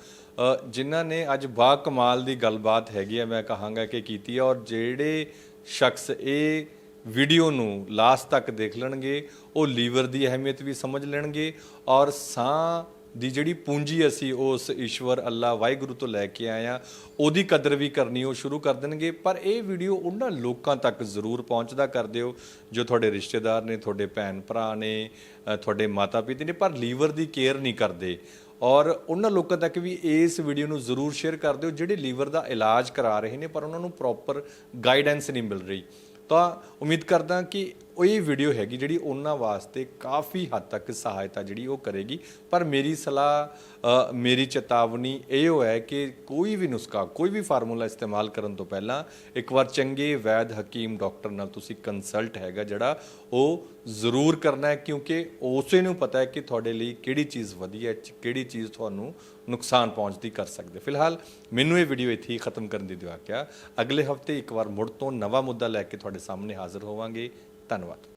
[SPEAKER 1] ਜਿਨ੍ਹਾਂ ਨੇ ਅੱਜ ਬਾ ਕਮਾਲ ਦੀ ਗੱਲਬਾਤ ਹੈਗੀ ਹੈ ਮੈਂ ਕਹਾਂਗਾ ਕਿ ਕੀਤੀ ਹੈ ਔਰ ਜਿਹੜੇ ਸ਼ਖਸ ਇਹ ਵੀਡੀਓ ਨੂੰ ਲਾਸਟ ਤੱਕ ਦੇਖ ਲੈਣਗੇ, ਉਹ ਲੀਵਰ ਦੀ ਅਹਿਮੀਅਤ ਵੀ ਸਮਝ ਲੈਣਗੇ, ਔਰ ਸਾਹ ਦੀ ਜਿਹੜੀ ਪੂੰਜੀ ਅਸੀਂ ਉਸ ਈਸ਼ਵਰ ਅੱਲਾ ਵਾਹਿਗੁਰੂ ਤੋਂ ਲੈ ਕੇ ਆਏ ਆ ਉਹਦੀ ਕਦਰ ਵੀ ਕਰਨੀ, ਉਹ ਸ਼ੁਰੂ ਕਰ ਦੇਣਗੇ। ਪਰ ਇਹ ਵੀਡੀਓ ਉਹਨਾਂ ਲੋਕਾਂ ਤੱਕ ਜ਼ਰੂਰ ਪਹੁੰਚਦਾ ਕਰ ਦਿਓ, ਜੋ ਤੁਹਾਡੇ ਰਿਸ਼ਤੇਦਾਰ ਨੇ, ਤੁਹਾਡੇ ਭੈਣ ਭਰਾ ਨੇ ਤੁਹਾਡੇ ਮਾਤਾ ਪਿਤਾ ਨੇ, ਪਰ ਲੀਵਰ ਦੀ ਕੇਅਰ ਨਹੀਂ ਕਰਦੇ। ਔਰ ਉਹਨਾਂ ਲੋਕਾਂ ਤੱਕ ਵੀ ਇਸ ਵੀਡੀਓ ਨੂੰ ਜ਼ਰੂਰ ਸ਼ੇਅਰ ਕਰ ਦਿਓ, ਜਿਹੜੇ ਲੀਵਰ ਦਾ ਇਲਾਜ ਕਰਾ ਰਹੇ ਨੇ, ਪਰ ਉਹਨਾਂ ਨੂੰ ਪ੍ਰੋਪਰ ਗਾਈਡੈਂਸ ਨਹੀਂ ਮਿਲ ਰਹੀ। ਤਾਂ ਉਮੀਦ ਕਰਦਾ ਕਿ ਉਹ ਇਹ ਵੀਡੀਓ ਹੈਗੀ ਜਿਹੜੀ ਉਹਨਾਂ ਵਾਸਤੇ ਕਾਫੀ ਹੱਦ ਤੱਕ ਸਹਾਇਤਾ ਜਿਹੜੀ ਉਹ ਕਰੇਗੀ। ਪਰ ਮੇਰੀ ਸਲਾਹ ਮੇਰੀ ਚੇਤਾਵਨੀ ਇਹ ਹੈ ਕਿ ਕੋਈ ਵੀ ਨੁਸਖਾ, ਕੋਈ ਵੀ ਫਾਰਮੂਲਾ ਇਸਤੇਮਾਲ ਕਰਨ ਤੋਂ ਪਹਿਲਾਂ ਇੱਕ ਵਾਰ ਚੰਗੇ ਵੈਦ ਹਕੀਮ ਡਾਕਟਰ ਨਾਲ ਤੁਸੀਂ ਕੰਸਲਟ ਹੈਗਾ ਜਿਹੜਾ ਉਹ ਜ਼ਰੂਰ ਕਰਨਾ ਹੈ ਕਿਉਂਕਿ ਉਸੇ ਨੂੰ ਪਤਾ ਹੈ ਕਿ ਤੁਹਾਡੇ ਲਈ ਕਿਹੜੀ ਚੀਜ਼ ਵਧੀਆ ਹੈ ਕਿਹੜੀ ਚੀਜ਼ ਤੁਹਾਨੂੰ ਨੁਕਸਾਨ ਪਹੁੰਚਦੀ ਕਰ ਸਕਦੇ। ਫਿਲਹਾਲ ਮੈਨੂੰ ਇਹ ਵੀਡੀਓ ਇੱਥੇ ਹੀ ਖਤਮ ਕਰਨ ਦੀ ਦੁਆ ਕਿਆ ਅਗਲੇ ਹਫ਼ਤੇ ਇੱਕ ਵਾਰ ਮੁੜ ਤੋਂ ਨਵਾਂ ਮੁੱਦਾ ਲੈ ਕੇ ਤੁਹਾਡੇ ਸਾਹਮਣੇ ਹਾਜ਼ਰ ਹੋਵਾਂਗੇ। ਧੰਨਵਾਦ।